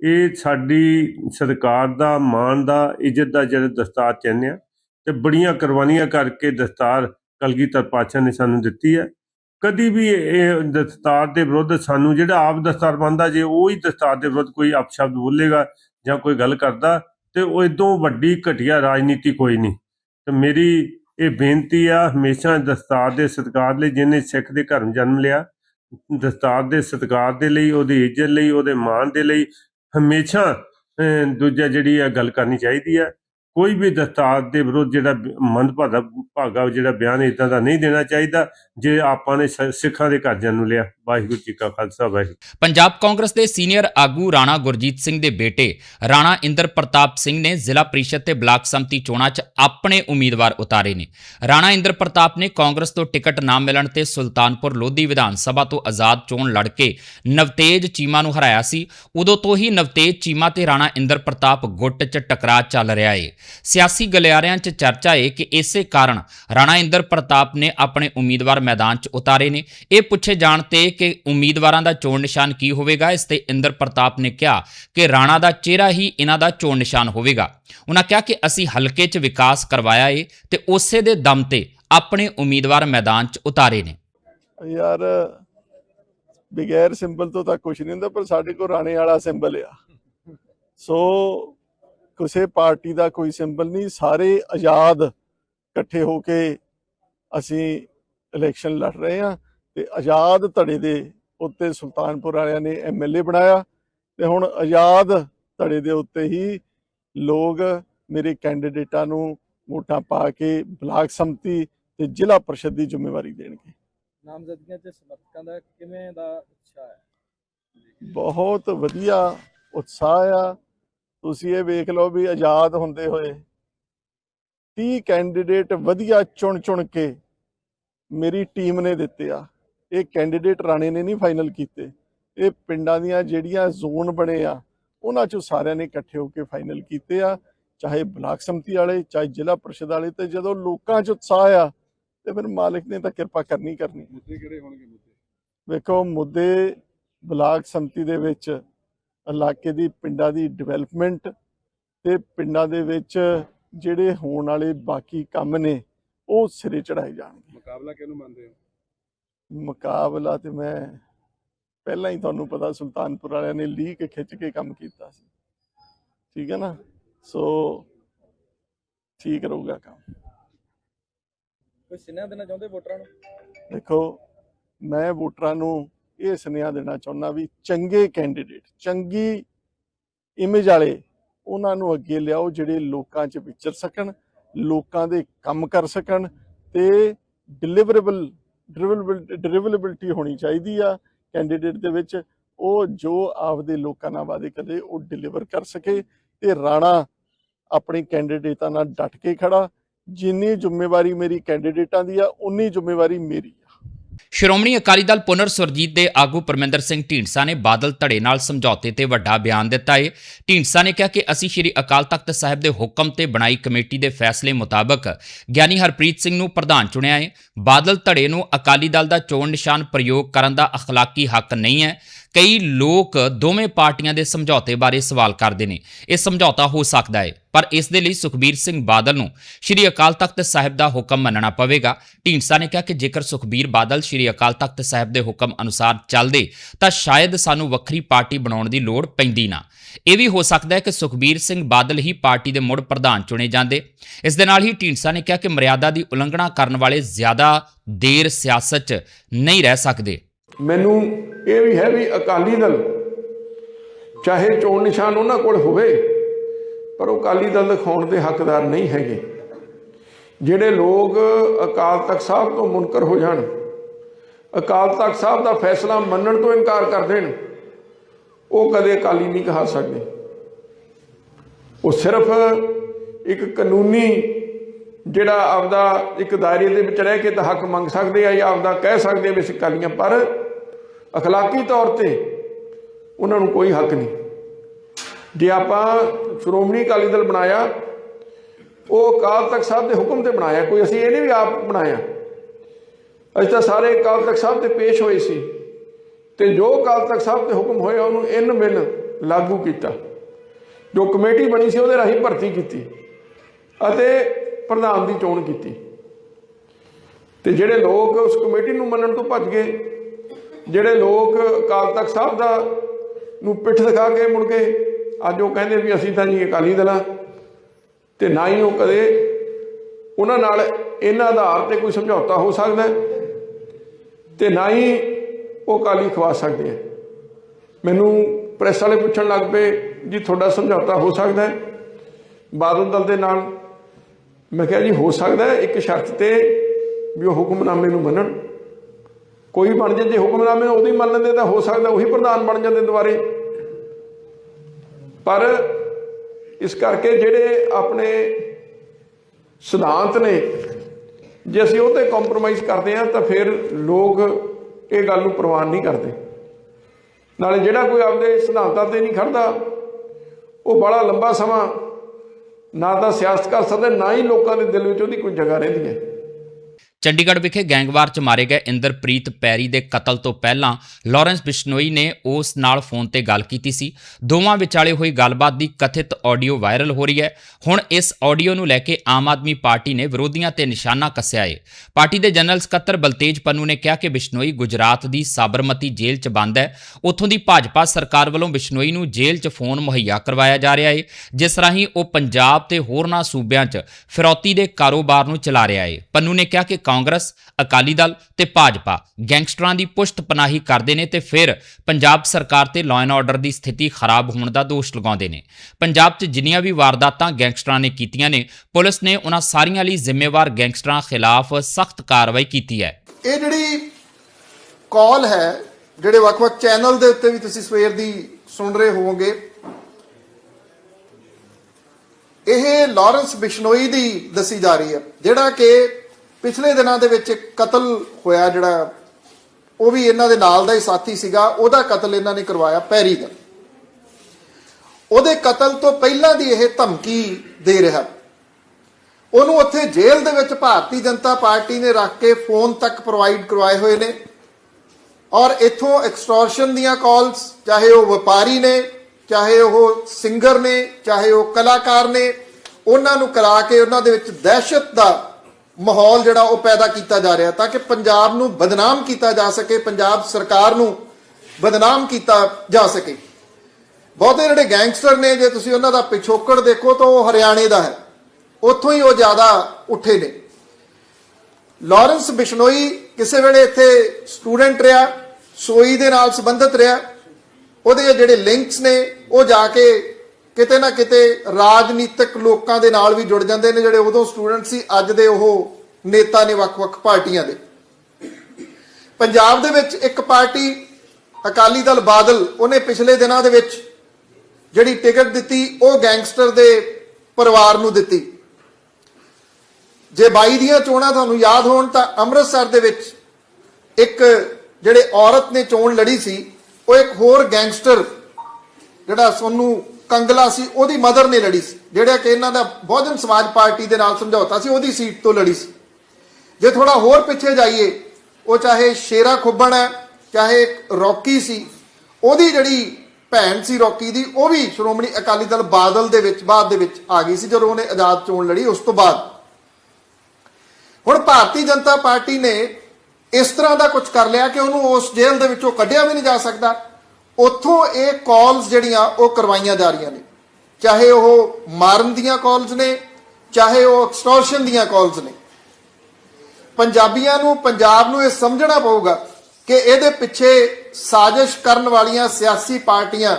ਇਹ ਸਾਡੀ ਸਰਕਾਰ ਦਾ ਮਾਣ ਦਾ, ਇੱਜ਼ਤ ਦਾ ਜਿਹੜਾ ਦਸਤਾਰ ਚਿੰਨ੍ਹ ਆ ਤੇ ਬੜੀਆਂ ਕੁਰਬਾਨੀਆਂ ਕਰਕੇ ਦਸਤਾਰ ਕਲਗੀਧਰ ਪਾਤਸ਼ਾਹ ਨੇ ਸਾਨੂੰ ਦਿੱਤੀ ਹੈ। ਕਦੀ ਵੀ ਇਹ ਦਸਤਾਰ ਦੇ ਵਿਰੁੱਧ ਸਾਨੂੰ ਜਿਹੜਾ ਆਪ ਦਸਤਾਰ ਬੰਦਾ ਜੇ ਉਹ ਹੀ ਦਸਤਾਰ ਦੇ ਵਿਰੁੱਧ ਕੋਈ ਅਪਸ਼ਬਦ ਬੋਲੇਗਾ ਜਾਂ ਕੋਈ ਗੱਲ ਕਰਦਾ ਤੇ ਉਹ ਇਦੋਂ ਵੱਡੀ ਘਟੀਆ ਰਾਜਨੀਤੀ ਕੋਈ ਨਹੀਂ। ਤੇ ਮੇਰੀ ਇਹ ਬੇਨਤੀ ਆ, ਹਮੇਸ਼ਾ ਦਸਤਾਰ ਦੇ ਸਤਿਕਾਰ ਲਈ ਜਿਹਨੇ ਸਿੱਖ ਦੇ ਘਰ ਜਨਮ ਲਿਆ, ਦਸਤਾਰ ਦੇ ਸਤਿਕਾਰ ਦੇ ਲਈ, ਉਹਦੀ ਇੱਜ਼ਤ ਲਈ, ਉਹਦੇ ਮਾਣ ਦੇ ਲਈ ਹਮੇਸ਼ਾ ਅਹ, ਦੂਜਾ ਜਿਹੜੀ ਆ ਗੱਲ ਕਰਨੀ ਚਾਹੀਦੀ ਹੈ ਕੋਈ ਵੀ ਦਸਤਾਰ ਦੇ ਵਿਰੁੱਧ ਜਿਹੜਾ ਮੰਦਭਾਗਾ, ਭਾਗਾ ਜਿਹੜਾ ਬਿਆਨ ਇਦਾਂ ਦਾ ਨਹੀਂ ਦੇਣਾ ਚਾਹੀਦਾ, ਜੇ ਆਪਾਂ ਨੇ ਸਿੱਖਾਂ ਦੇ ਘਰ ਜਨਮ ਲਿਆ। ਵਾਹਿਗੁਰੂ ਜੀ ਕਾ ਖਾਲਸਾ, ਵਾਹਿਗੁਰੂ। ਪੰਜਾਬ ਕਾਂਗਰਸ ਦੇ ਸੀਨੀਅਰ ਆਗੂ ਰਾਣਾ ਗੁਰਜੀਤ ਸਿੰਘ ਦੇ ਬੇਟੇ ਰਾਣਾ ਇੰਦਰ ਪ੍ਰਤਾਪ ਸਿੰਘ ਨੇ ਜ਼ਿਲ੍ਹਾ ਪ੍ਰੀਸ਼ਦ ਤੇ ਬਲਾਕ ਸੰਮਤੀ ਚੋਣਾਂ 'ਚ ਆਪਣੇ ਉਮੀਦਵਾਰ ਉਤਾਰੇ ਨੇ। ਰਾਣਾ ਇੰਦਰ ਪ੍ਰਤਾਪ ਨੇ ਕਾਂਗਰਸ ਤੋਂ ਟਿਕਟ ਨਾ ਮਿਲਣ ਤੇ ਸੁਲਤਾਨਪੁਰ ਲੋਧੀ ਵਿਧਾਨ ਸਭਾ ਤੋਂ ਆਜ਼ਾਦ ਚੋਣ ਲੜ ਕੇ ਨਵਤੇਜ ਚੀਮਾ ਨੂੰ ਹਰਾਇਆ ਸੀ। ਉਦੋਂ ਤੋਂ ਹੀ ਨਵਤੇਜ ਚੀਮਾ ਤੇ ਰਾਣਾ ਇੰਦਰ ਪ੍ਰਤਾਪ ਗੁੱਟ 'ਚ ਟਕਰਾਅ ਚੱਲ ਰਿਹਾ ਏ। ਸਿਆਸੀ ਗਲਿਆਰਿਆਂ 'ਚ ਚਰਚਾ ਏ ਕਿ ਇਸੇ ਕਾਰਨ ਰਾਣਾ ਇੰਦਰ ਪ੍ਰਤਾਪ ਨੇ ਆਪਣੇ ਉਮੀਦਵਾਰ ਮੈਦਾਨ 'ਚ ਉਤਾਰੇ ਨੇ। ਇਹ ਪੁੱਛੇ ਜਾਣ ਤੇ ਕਿ ਉਮੀਦਵਾਰਾਂ ਦਾ ਚੋਣ ਨਿਸ਼ਾਨ ਕੀ ਹੋਵੇਗਾ? ਇਸ ਤੇ ਇੰਦਰ ਪ੍ਰਤਾਪ ਨੇ ਕਿਹਾ ਕਿ ਰਾਣਾ ਦਾ ਚਿਹਰਾ ਹੀ ਇਹਨਾਂ ਦਾ ਚੋਣ ਨਿਸ਼ਾਨ ਹੋਵੇਗਾ। ਉਹਨਾਂ ਕਿਹਾ ਕਿ ਅਸੀਂ ਹਲਕੇ 'ਚ ਵਿਕਾਸ ਕਰਵਾਇਆ ਏ ਤੇ ਉਸੇ ਦੇ ਦਮ ਤੇ ਆਪਣੇ ਉਮੀਦਵਾਰ ਮੈਦਾਨ 'ਚ ਉਤਾਰੇ ਨੇ। ਯਾਰ, ਬਗੈਰ ਸਿੰਬਲ ਤੋਂ ਤਾਂ ਕੁਝ ਨਹੀਂ ਹੁੰਦਾ, ਪਰ ਸਾਡੇ ਕੋਲ ਰਾਣੇ ਵਾਲਾ ਸਿੰਬਲ ਆ। ਸੋ ਕਿਸੇ ਪਾਰਟੀ ਦਾ ਕੋਈ ਸਿੰਬਲ ਨਹੀਂ ਸਾਰੇ ਆਜ਼ਾਦ ਇਕੱਠੇ ਹੋ ਕੇ ਅਸੀਂ ਇਲੈਕਸ਼ਨ ਲੜ ਰਹੇ ਹਾਂ ਤੇ ਆਜ਼ਾਦ ਧੜੇ ਦੇ ਉੱਤੇ ਸੁਲਤਾਨਪੁਰ ਵਾਲਿਆਂ ਨੇ ਐਮਐਲਏ ਬਣਾਇਆ ਤੇ ਹੁਣ ਆਜ਼ਾਦ ਧੜੇ ਦੇ ਉੱਤੇ ਹੀ ਲੋਕ ਮੇਰੇ ਕੈਂਡੀਡੇਟਾਂ ਨੂੰ ਵੋਟਾਂ ਪਾ ਕੇ ਬਲਾਕ ਸੰਮਤੀ ਤੇ ਜ਼ਿਲ੍ਹਾ ਪਰਿਸ਼ਦ ਦੀ ਜ਼ਿੰਮੇਵਾਰੀ ਦੇਣਗੇ। ਨਾਮਜ਼ਦਗੀਆਂ ਤੇ ਸਮਰਥਕਾਂ ਦਾ ਕਿਵੇਂ ਦਾ ਉਤਸ਼ਾਹ ਹੈ? ਬਹੁਤ ਵਧੀਆ ਉਤਸ਼ਾਹ ਆ। ਤੁਸੀਂ ਇਹ ਵੇਖ ਲਓ ਵੀ ਆਜ਼ਾਦ ਹੁੰਦੇ ਹੋਏ 30 ਕੈਂਡੀਡੇਟ ਵਧੀਆ ਚੁਣ ਚੁਣ ਕੇ ਮੇਰੀ ਟੀਮ ਨੇ ਦਿੱਤੇ ਆ। ਇਹ ਕੈਂਡੀਡੇਟ ਰਾਣੇ ਨੇ ਨਹੀਂ ਫਾਈਨਲ ਕੀਤੇ। ਇਹ ਪਿੰਡਾਂ ਦੀਆਂ ਜਿਹੜੀਆਂ ਜ਼ੋਨ ਬਣੇ ਆ ਉਹਨਾਂ ਚੋਂ ਸਾਰਿਆਂ ਨੇ ਇਕੱਠੇ ਹੋ ਕੇ ਫਾਈਨਲ ਕੀਤੇ ਆ। ਚਾਹੇ ਬਲਾਕ ਸੰਮਤੀ ਵਾਲੇ ਚਾਹੇ ਜ਼ਿਲ੍ਹਾ ਪਰਿਸ਼ਦ ਵਾਲੇ ਤੇ ਜਦੋਂ ਲੋਕਾਂ 'ਚ ਉਤਸ਼ਾਹ ਆ ਤੇ ਫਿਰ ਮਾਲਕ ਨੇ ਤਾਂ ਕਿਰਪਾ ਕਰਨੀ ਕਰਨੀ। ਮੁੱਦੇ ਕਿਹੜੇ ਹੋਣਗੇ ਮੁੱਦੇ? ਵੇਖੋ ਮੁੱਦੇ ਬਲਾਕ ਸੰਮਤੀ ਦੇ ਵਿੱਚ ਇਲਾਕੇ ਦੀ ਪਿੰਡਾਂ ਦੀ ਡਿਵੈਲਪਮੈਂਟ ਤੇ ਪਿੰਡਾਂ ਦੇ ਵਿੱਚ ਜਿਹੜੇ ਹੋਣ ਵਾਲੇ ਬਾਕੀ ਕੰਮ ਨੇ ਉਹ ਸਿਰੇ ਚੜਾਏ ਜਾਣਗੇ। ਮੁਕਾਬਲਾ ਕਿਹਨੂੰ ਮੰਨਦੇ ਹੋ? ਮੁਕਾਬਲਾ ਤੇ ਮੈਂ ਪਹਿਲਾਂ ਹੀ ਤੁਹਾਨੂੰ ਪਤਾ ਸੁਲਤਾਨਪੁਰ ਵਾਲਿਆਂ ਨੇ ਲੀਕ ਖਿੱਚ ਕੇ ਕੰਮ ਕੀਤਾ ਸੀ। ਠੀਕ ਹੈ ਨਾ? ਸੋ ਠੀਕ ਰਹੂਗਾ ਕੰਮ। ਕੋਈ ਸੁਨੇਹਾ ਦੇਣਾ ਚਾਹੁੰਦੇ ਵੋਟਰਾਂ ਨੂੰ? ਦੇਖੋ ਮੈਂ ਵੋਟਰਾਂ ਨੂੰ ਇਹ ਸੁਨੇਹਾ ਦੇਣਾ ਚਾਹੁੰਦਾ ਵੀ ਚੰਗੇ ਕੈਂਡੀਡੇਟ ਚੰਗੀ ਇਮੇਜ ਵਾਲੇ ਉਹਨਾਂ ਨੂੰ ਅੱਗੇ ਲਿਆਓ ਜਿਹੜੇ ਲੋਕਾਂ 'ਚ ਵਿਚਰ ਸਕਣ, ਲੋਕਾਂ ਦੇ ਕੰਮ ਕਰ ਸਕਣ ਤੇ ਡਿਲੀਵਰੇਬਲ ਡਿਲੀਵਰੇਬਿਲਟੀ ਹੋਣੀ ਚਾਹੀਦੀ ਆ ਕੈਂਡੀਡੇਟ ਦੇ ਵਿੱਚ, ਉਹ ਜੋ ਆਪਦੇ ਲੋਕਾਂ ਨਾਲ ਵਾਅਦੇ ਕਰੇ, ਉਹ ਡਿਲੀਵਰ ਕਰ ਸਕੇ ਤੇ ਰਾਣਾ ਆਪਣੇ ਕੈਂਡੀਡੇਟਾਂ ਨਾਲ ਡਟ ਕੇ ਖੜਾ, ਜਿੰਨੀ ਜ਼ਿੰਮੇਵਾਰੀ ਮੇਰੀ ਕੈਂਡੀਡੇਟਾਂ ਦੀ ਆ ਉਨੀ ਜ਼ਿੰਮੇਵਾਰੀ ਮੇਰੀ ਆ। ਸ਼੍ਰੋਮਣੀ ਅਕਾਲੀ ਦਲ ਪੁਨਰ ਸੁਰਜੀਤ ਦੇ ਆਗੂ ਪਰਮਿੰਦਰ ਸਿੰਘ ਢੀਂਡਸਾ ਨੇ ਬਾਦਲ ਧੜੇ ਨਾਲ ਸਮਝੌਤੇ ਤੇ ਵੱਡਾ ਬਿਆਨ ਦਿੱਤਾ ਏ। ਢੀਂਡਸਾ ਨੇ ਕਿਹਾ ਕਿ ਅਸੀਂ ਸ਼੍ਰੀ ਅਕਾਲ ਤਖਤ ਸਾਹਿਬ ਦੇ ਹੁਕਮ ਤੇ ਬਣਾਈ ਕਮੇਟੀ ਦੇ ਫੈਸਲੇ ਮੁਤਾਬਕ ਗਿਆਨੀ ਹਰਪ੍ਰੀਤ ਸਿੰਘ ਨੂੰ ਪ੍ਰਧਾਨ ਚੁਣਿਆ ਏ। ਬਾਦਲ ਧੜੇ ਨੂੰ ਅਕਾਲੀ ਦਲ ਦਾ ਚੋਣ ਨਿਸ਼ਾਨ ਪ੍ਰਯੋਗ ਕਰਨ ਦਾ ਅਖਲਾਕੀ ਹੱਕ ਨਹੀਂ ਹੈ। ਕਈ ਲੋਕ ਦੋਵੇਂ ਪਾਰਟੀਆਂ ਦੇ ਸਮਝੌਤੇ ਬਾਰੇ ਸਵਾਲ ਕਰਦੇ ਨੇ। ਇਹ ਸਮਝੌਤਾ ਹੋ ਸਕਦਾ ਹੈ, ਪਰ ਇਸ ਦੇ ਲਈ ਸੁਖਬੀਰ ਸਿੰਘ ਬਾਦਲ ਨੂੰ ਸ਼੍ਰੀ ਅਕਾਲ ਤਖਤ ਸਾਹਿਬ ਦਾ ਹੁਕਮ ਮੰਨਣਾ ਪਵੇਗਾ। ਢੀਂਡਸਾ ਨੇ ਕਿਹਾ ਕਿ ਜੇਕਰ ਸੁਖਬੀਰ ਬਾਦਲ ਸ਼੍ਰੀ ਅਕਾਲ ਤਖਤ ਸਾਹਿਬ ਦੇ ਹੁਕਮ ਅਨੁਸਾਰ ਚੱਲਦੇ, ਤਾਂ ਸ਼ਾਇਦ ਸਾਨੂੰ ਵੱਖਰੀ ਪਾਰਟੀ ਬਣਾਉਣ ਦੀ ਲੋੜ ਪੈਂਦੀ ਨਾ। ਇਹ ਵੀ ਹੋ ਸਕਦਾ ਹੈ ਕਿ ਸੁਖਬੀਰ ਸਿੰਘ ਬਾਦਲ ਹੀ ਪਾਰਟੀ ਦੇ ਮੁੜ ਪ੍ਰਧਾਨ ਚੁਣੇ ਜਾਂਦੇ। ਇਸ ਦੇ ਨਾਲ ਹੀ ਢੀਂਡਸਾ ਨੇ ਕਿਹਾ ਕਿ ਮਰਿਆਦਾ ਦੀ ਉਲੰਘਣਾ ਕਰਨ ਵਾਲੇ ਜ਼ਿਆਦਾ ਦੇਰ ਸਿਆਸਤ 'ਚ ਨਹੀਂ ਰਹਿ ਸਕਦੇ। ਮੈਨੂੰ ਇਹ ਵੀ ਹੈ ਵੀ ਅਕਾਲੀ ਦਲ, ਚਾਹੇ ਚੋਣ ਨਿਸ਼ਾਨ ਉਹਨਾਂ ਕੋਲ ਹੋਵੇ, ਪਰ ਉਹ ਅਕਾਲੀ ਦਲ ਦਿਖਾਉਣ ਦੇ ਹੱਕਦਾਰ ਨਹੀਂ ਹੈਗੇ। ਜਿਹੜੇ ਲੋਕ ਅਕਾਲ ਤਖਤ ਸਾਹਿਬ ਤੋਂ ਮੁਨਕਰ ਹੋ ਜਾਣ, ਅਕਾਲ ਤਖਤ ਸਾਹਿਬ ਦਾ ਫੈਸਲਾ ਮੰਨਣ ਤੋਂ ਇਨਕਾਰ ਕਰ ਦੇਣ, ਉਹ ਕਦੇ ਅਕਾਲੀ ਨਹੀਂ ਕਹਾ ਸਕਦੇ। ਉਹ ਸਿਰਫ ਇੱਕ ਕਾਨੂੰਨੀ ਜਿਹੜਾ ਆਪਦਾ ਇੱਕ ਦਾਇਰੇ ਦੇ ਵਿੱਚ ਰਹਿ ਕੇ ਤਾਂ ਹੱਕ ਮੰਗ ਸਕਦੇ ਆ ਜਾਂ ਆਪਦਾ ਕਹਿ ਸਕਦੇ ਵੀ ਅਸੀਂ ਅਕਾਲੀਆਂ, ਪਰ ਅਖਲਾਕੀ ਤੌਰ ਤੇ ਉਹਨਾਂ ਨੂੰ ਕੋਈ ਹੱਕ ਨਹੀਂ। ਜੇ ਆਪਾਂ ਸ਼੍ਰੋਮਣੀ ਅਕਾਲੀ ਦਲ ਬਣਾਇਆ, ਉਹ ਅਕਾਲ ਤਖਤ ਸਾਹਿਬ ਦੇ ਹੁਕਮ ਤੇ ਬਣਾਇਆ, ਕੋਈ ਅਸੀਂ ਇਹ ਨਹੀਂ ਵੀ ਆਪ ਬਣਾਇਆ। ਅਸੀਂ ਤਾਂ ਸਾਰੇ ਅਕਾਲ ਤਖਤ ਸਾਹਿਬ ਤੇ ਪੇਸ਼ ਹੋਏ ਸੀ ਤੇ ਜੋ ਅਕਾਲ ਤਖਤ ਸਾਹਿਬ ਤੇ ਹੁਕਮ ਹੋਇਆ ਉਹਨੂੰ ਇਨ ਬਿਨ ਲਾਗੂ ਕੀਤਾ। ਜੋ ਕਮੇਟੀ ਬਣੀ ਸੀ, ਉਹਦੇ ਰਾਹੀਂ ਭਰਤੀ ਕੀਤੀ ਅਤੇ ਪ੍ਰਧਾਨ ਦੀ ਚੋਣ ਕੀਤੀ। ਤੇ ਜਿਹੜੇ ਲੋਕ ਉਸ ਕਮੇਟੀ ਨੂੰ ਮੰਨਣ ਤੋਂ ਭੱਜ ਗਏ ਜਿਹੜੇ ਲੋਕ ਅਕਾਲ ਤਖਤ ਸਾਹਿਬ ਦਾ ਨੂੰ ਪਿੱਠ ਦਿਖਾ ਕੇ ਮੁੜ ਕੇ ਅੱਜ ਉਹ ਕਹਿੰਦੇ ਵੀ ਅਸੀਂ ਤਾਂ ਜੀ ਅਕਾਲੀ ਦਲ ਆ ਤੇ ਨਾ ਹੀ ਉਹ ਕਦੇ ਉਹਨਾਂ ਨਾਲ ਇਹਨਾਂ ਆਧਾਰ ਤੇ ਕੋਈ ਸਮਝੌਤਾ ਹੋ ਸਕਦਾ ਹੈ ਤੇ ਨਾ ਹੀ ਉਹ ਅਕਾਲੀ ਖਵਾ ਸਕਦੇ ਆ ਮੈਨੂੰ ਪ੍ਰੈਸ ਵਾਲੇ ਪੁੱਛਣ ਲੱਗ ਪਏ ਜੀ ਤੁਹਾਡਾ ਸਮਝੌਤਾ ਹੋ ਸਕਦਾ ਬਾਦਲ ਦਲ ਦੇ ਨਾਲ ਮੈਂ ਕਿਹਾ ਜੀ ਹੋ ਸਕਦਾ ਇੱਕ ਸ਼ਰਤ ਤੇ ਵੀ ਉਹ ਹੁਕਮਨਾਮੇ ਨੂੰ ਮੰਨਣ। ਕੋਈ ਬਣ ਜੇ ਜੇ ਹੁਕਮਨਾਮੇ ਉਹਦੀ ਮੰਨ ਲੈਂਦੇ ਤਾਂ ਹੋ ਸਕਦਾ ਉਹੀ ਪ੍ਰਧਾਨ ਬਣ ਜਾਂਦੇ ਦੁਬਾਰੇ। ਪਰ ਇਸ ਕਰਕੇ ਜਿਹੜੇ ਆਪਣੇ ਸਿਧਾਂਤ ਨੇ, ਜੇ ਅਸੀਂ ਉਹ ਤੇ ਕੰਪਰੋਮਾਈਜ਼ ਕਰਦੇ ਹਾਂ, ਤਾਂ ਫਿਰ ਲੋਕ ਇਹ ਗੱਲ ਨੂੰ ਪ੍ਰਵਾਨ ਨਹੀਂ ਕਰਦੇ। ਨਾਲੇ ਜਿਹੜਾ ਕੋਈ ਆਪਦੇ ਸਿਧਾਂਤਾਂ ਤੇ ਨਹੀਂ ਖੜਦਾ, ਉਹ ਬੜਾ ਲੰਬਾ ਸਮਾਂ ਨਾ ਤਾਂ ਸਿਆਸਤ ਕਰ ਸਕਦਾ, ਨਾ ਹੀ ਲੋਕਾਂ ਦੇ ਦਿਲ ਵਿੱਚ ਉਹਦੀ ਕੋਈ ਜਗ੍ਹਾ ਰਹਿੰਦੀ ਹੈ। ਚੰਡੀਗੜ੍ਹ ਵਿਖੇ ਗੈਂਗਵਾਰ 'ਚ ਮਾਰੇ ਗਏ ਇੰਦਰਪ੍ਰੀਤ ਪੈਰੀ ਦੇ ਕਤਲ ਤੋਂ ਪਹਿਲਾਂ ਲਾਰੈਂਸ ਬਿਸ਼ਨੋਈ ਨੇ ਉਸ ਨਾਲ ਫੋਨ ਤੇ ਗੱਲ ਕੀਤੀ ਸੀ। ਦੋਵਾਂ ਵਿਚਾਲੇ ਹੋਈ ਗੱਲਬਾਤ ਦੀ ਕਥਿਤ ਆਡੀਓ ਵਾਇਰਲ ਹੋ ਰਹੀ ਹੈ। ਹੁਣ ਇਸ ਆਡੀਓ ਨੂੰ ਲੈ ਕੇ ਆਮ ਆਦਮੀ ਪਾਰਟੀ ਨੇ ਵਿਰੋਧੀਆਂ ਤੇ ਨਿਸ਼ਾਨਾ ਕੱਸਿਆ ਹੈ ਪਾਰਟੀ ਦੇ ਜਨਰਲ ਸਕੱਤਰ ਬਲਤੇਜ ਪੰਨੂ ਨੇ ਕਿਹਾ ਕਿ ਬਿਸ਼ਨੋਈ ਗੁਜਰਾਤ ਦੀ ਸਾਬਰਮਤੀ ਜੇਲ੍ਹ 'ਚ ਬੰਦ ਹੈ। ਉੱਥੋਂ ਦੀ ਭਾਜਪਾ ਸਰਕਾਰ ਵੱਲੋਂ ਬਿਸ਼ਨੋਈ ਨੂੰ ਜੇਲ੍ਹ 'ਚ ਫੋਨ ਮੁਹੱਈਆ ਕਰਵਾਇਆ ਜਾ ਰਿਹਾ ਹੈ ਜਿਸ ਰਾਹੀਂ ਉਹ ਪੰਜਾਬ ਤੇ ਹੋਰਨਾਂ ਸੂਬਿਆਂ 'ਚ ਫਿਰੌਤੀ ਦੇ ਕਾਰੋਬਾਰ ਨੂੰ ਚਲਾ ਰਿਹਾ ਹੈ ਪੰਨੂ ਨੇ ਕਿਹਾ ਕਿ ਕਾਂਗਰਸ, ਅਕਾਲੀ ਦਲ ਤੇ ਭਾਜਪਾ ਗੈਂਗਸਟਰਾਂ ਦੀ ਪੁਸ਼ਤ ਪਨਾਹੀ ਕਰਦੇ ਨੇ ਤੇ ਫਿਰ ਪੰਜਾਬ ਸਰਕਾਰ ਤੇ ਲਾਅ ਐਂਡ ਆਰਡਰ ਦੀ ਸਥਿਤੀ ਖਰਾਬ ਹੋਣ ਦਾ ਦੋਸ਼ ਲਗਾਉਂਦੇ ਨੇ। ਪੰਜਾਬ 'ਚ ਜਿੰਨੀਆਂ ਵੀ ਵਾਰਦਾਤਾਂ ਗੈਂਗਸਟਰਾਂ ਨੇ ਕੀਤੀਆਂ ਨੇ, ਪੁਲਿਸ ਨੇ ਉਹਨਾਂ ਸਾਰੀਆਂ ਲਈ ਜ਼ਿੰਮੇਵਾਰ ਗੈਂਗਸਟਰਾਂ ਖਿਲਾਫ ਸਖਤ ਕਾਰਵਾਈ ਕੀਤੀ ਹੈ। ਇਹ ਜਿਹੜੀ ਕਾਲ ਹੈ, ਜਿਹੜੇ ਵੱਖ-ਵੱਖ ਚੈਨਲ ਦੇ ਉੱਤੇ ਵੀ ਤੁਸੀਂ ਸਵੇਰ ਦੀ ਸੁਣ ਰਹੇ ਹੋਵੋਗੇ, ਇਹ ਲਾਰੈਂਸ ਬਿਸ਼ਨੋਈ ਦੀ ਦੱਸੀ ਜਾ ਰਹੀ ਹੈ, ਜਿਹੜਾ ਕਿ ਪਿਛਲੇ ਦਿਨਾਂ ਦੇ ਵਿੱਚ ਇੱਕ ਕਤਲ ਹੋਇਆ ਜਿਹੜਾ, ਉਹ ਵੀ ਇਹਨਾਂ ਦੇ ਨਾਲ ਦਾ ਹੀ ਸਾਥੀ ਸੀਗਾ, ਉਹਦਾ ਕਤਲ ਇਹਨਾਂ ਨੇ ਕਰਵਾਇਆ ਪੈਰੀ ਦਾ। ਉਹਦੇ ਕਤਲ ਤੋਂ ਪਹਿਲਾਂ ਦੀ ਇਹ ਧਮਕੀ ਦੇ ਰਿਹਾ। ਉਹਨੂੰ ਉੱਥੇ ਜੇਲ੍ਹ ਦੇ ਵਿੱਚ ਭਾਰਤੀ ਜਨਤਾ ਪਾਰਟੀ ਨੇ ਰੱਖ ਕੇ ਫੋਨ ਤੱਕ ਪ੍ਰੋਵਾਈਡ ਕਰਵਾਏ ਹੋਏ ਨੇ। ਔਰ ਇੱਥੋਂ ਐਕਸਟੋਰਸ਼ਨ ਦੀਆਂ ਕਾਲਸ ਚਾਹੇ ਉਹ ਵਪਾਰੀ ਨੇ, ਚਾਹੇ ਉਹ ਸਿੰਗਰ ਨੇ, ਚਾਹੇ ਉਹ ਕਲਾਕਾਰ ਨੇ, ਉਹਨਾਂ ਨੂੰ ਕਰਾ ਕੇ ਉਹਨਾਂ ਦੇ ਵਿੱਚ ਦਹਿਸ਼ਤ ਦਾ ਮਾਹੌਲ ਜਿਹੜਾ ਉਹ ਪੈਦਾ ਕੀਤਾ ਜਾ ਰਿਹਾ ਤਾਂ ਕਿ ਪੰਜਾਬ ਨੂੰ ਬਦਨਾਮ ਕੀਤਾ ਜਾ ਸਕੇ, ਪੰਜਾਬ ਸਰਕਾਰ ਨੂੰ ਬਦਨਾਮ ਕੀਤਾ ਜਾ ਸਕੇ। ਬਹੁਤੇ ਜਿਹੜੇ ਗੈਂਗਸਟਰ ਨੇ, ਜੇ ਤੁਸੀਂ ਉਹਨਾਂ ਦਾ ਪਿਛੋਕੜ ਦੇਖੋ ਤਾਂ ਉਹ ਹਰਿਆਣੇ ਦਾ ਹੈ। ਉੱਥੋਂ ਹੀ ਉਹ ਜ਼ਿਆਦਾ ਉੱਠੇ ਨੇ। ਲਾਰੈਂਸ ਬਿਸ਼ਨੋਈ ਕਿਸੇ ਵੇਲੇ ਇੱਥੇ ਸਟੂਡੈਂਟ ਰਿਹਾ, ਸੋਈ ਦੇ ਨਾਲ ਸੰਬੰਧਿਤ ਰਿਹਾ। ਉਹਦੇ ਜਿਹੜੇ ਲਿੰਕਸ ਨੇ, ਉਹ ਜਾ ਕੇ ਕਿਤੇ ਨਾ ਕਿਤੇ ਰਾਜਨੀਤਿਕ ਲੋਕਾਂ ਦੇ ਨਾਲ ਵੀ ਜੁੜ ਜਾਂਦੇ ਨੇ, ਜਿਹੜੇ ਉਦੋਂ ਸਟੂਡੈਂਟ ਸੀ, ਅੱਜ ਦੇ ਉਹ ਨੇਤਾ ਨੇ ਵੱਖ-ਵੱਖ ਪਾਰਟੀਆਂ ਦੇ। ਪੰਜਾਬ ਦੇ ਵਿੱਚ ਇੱਕ ਪਾਰਟੀ, ਅਕਾਲੀ ਦਲ ਬਾਦਲ, ਉਹਨੇ ਪਿਛਲੇ ਦਿਨਾਂ ਦੇ ਵਿੱਚ ਜਿਹੜੀ ਟਿਕਟ ਦਿੱਤੀ, ਉਹ ਗੈਂਗਸਟਰ ਦੇ ਪਰਿਵਾਰ ਨੂੰ ਦਿੱਤੀ। ਜੇ 22 ਦੀਆਂ ਚੋਣਾਂ ਤੁਹਾਨੂੰ ਯਾਦ ਹੋਣ, ਤਾਂ ਅੰਮ੍ਰਿਤਸਰ ਦੇ ਵਿੱਚ ਇੱਕ ਜਿਹੜੇ ਔਰਤ ਨੇ ਚੋਣ ਲੜੀ ਸੀ, ਉਹ ਇੱਕ ਹੋਰ ਗੈਂਗਸਟਰ ਜਿਹੜਾ ਸੋਨੂੰ ਕੰਗਲਾ ਸੀ, ਉਹਦੀ ਮਦਰ ਨੇ ਲੜੀ ਸੀ। ਜਿਹੜਾ ਕਿ ਇਹਨਾਂ ਦਾ ਬਹੁਜਨ ਸਮਾਜ ਪਾਰਟੀ ਦੇ ਨਾਲ ਸਮਝੌਤਾ ਸੀ, ਉਹਦੀ ਸੀਟ ਤੋਂ ਲੜੀ ਸੀ। ਜੇ ਥੋੜਾ ਹੋਰ ਪਿੱਛੇ ਜਾਈਏ, ਉਹ ਚਾਹੇ ਸ਼ੇਰਾ ਖੁੱਬਣ ਹੈ, ਚਾਹੇ ਰੌਕੀ ਸੀ, ਉਹਦੀ ਜਿਹੜੀ ਭੈਣ ਸੀ ਰੌਕੀ ਦੀ, ਉਹ ਵੀ ਸ਼੍ਰੋਮਣੀ ਅਕਾਲੀ ਦਲ ਬਾਦਲ ਦੇ ਵਿੱਚ, ਬਾਅਦ ਦੇ ਵਿੱਚ ਆ ਗਈ ਸੀ, ਜਦੋਂ ਉਹਨੇ ਆਜ਼ਾਦ ਚੋਣ ਲੜੀ, ਉਸ ਤੋਂ ਬਾਅਦ। ਹੁਣ ਭਾਰਤੀ ਜਨਤਾ ਪਾਰਟੀ ਨੇ ਇਸ ਤਰ੍ਹਾਂ ਦਾ ਕੁਝ ਕਰ ਲਿਆ ਕਿ ਉਹਨੂੰ ਉਸ ਜੇਲ੍ਹ ਦੇ ਵਿੱਚੋਂ ਕੱਢਿਆ ਵੀ ਨਹੀਂ ਜਾ ਸਕਦਾ। ਉੱਥੋਂ ਇਹ ਕਾਲਸ ਜਿਹੜੀਆਂ ਉਹ ਕਰਵਾਈਆਂ ਜਾ ਰਹੀਆਂ ਨੇ। ਚਾਹੇ ਉਹ ਮਾਰਨ ਦੀਆਂ ਕਾਲਸ ਨੇ, ਚਾਹੇ ਉਹ ਐਕਸਟੋਰਸ਼ਨ ਦੀਆਂ ਕਾਲਸ ਨੇ। ਪੰਜਾਬੀਆਂ ਨੂੰ, ਪੰਜਾਬ ਨੂੰ ਇਹ ਸਮਝਣਾ ਪਊਗਾ ਕਿ ਇਹਦੇ ਪਿੱਛੇ ਸਾਜ਼ਿਸ਼ ਕਰਨ ਵਾਲੀਆਂ ਸਿਆਸੀ ਪਾਰਟੀਆਂ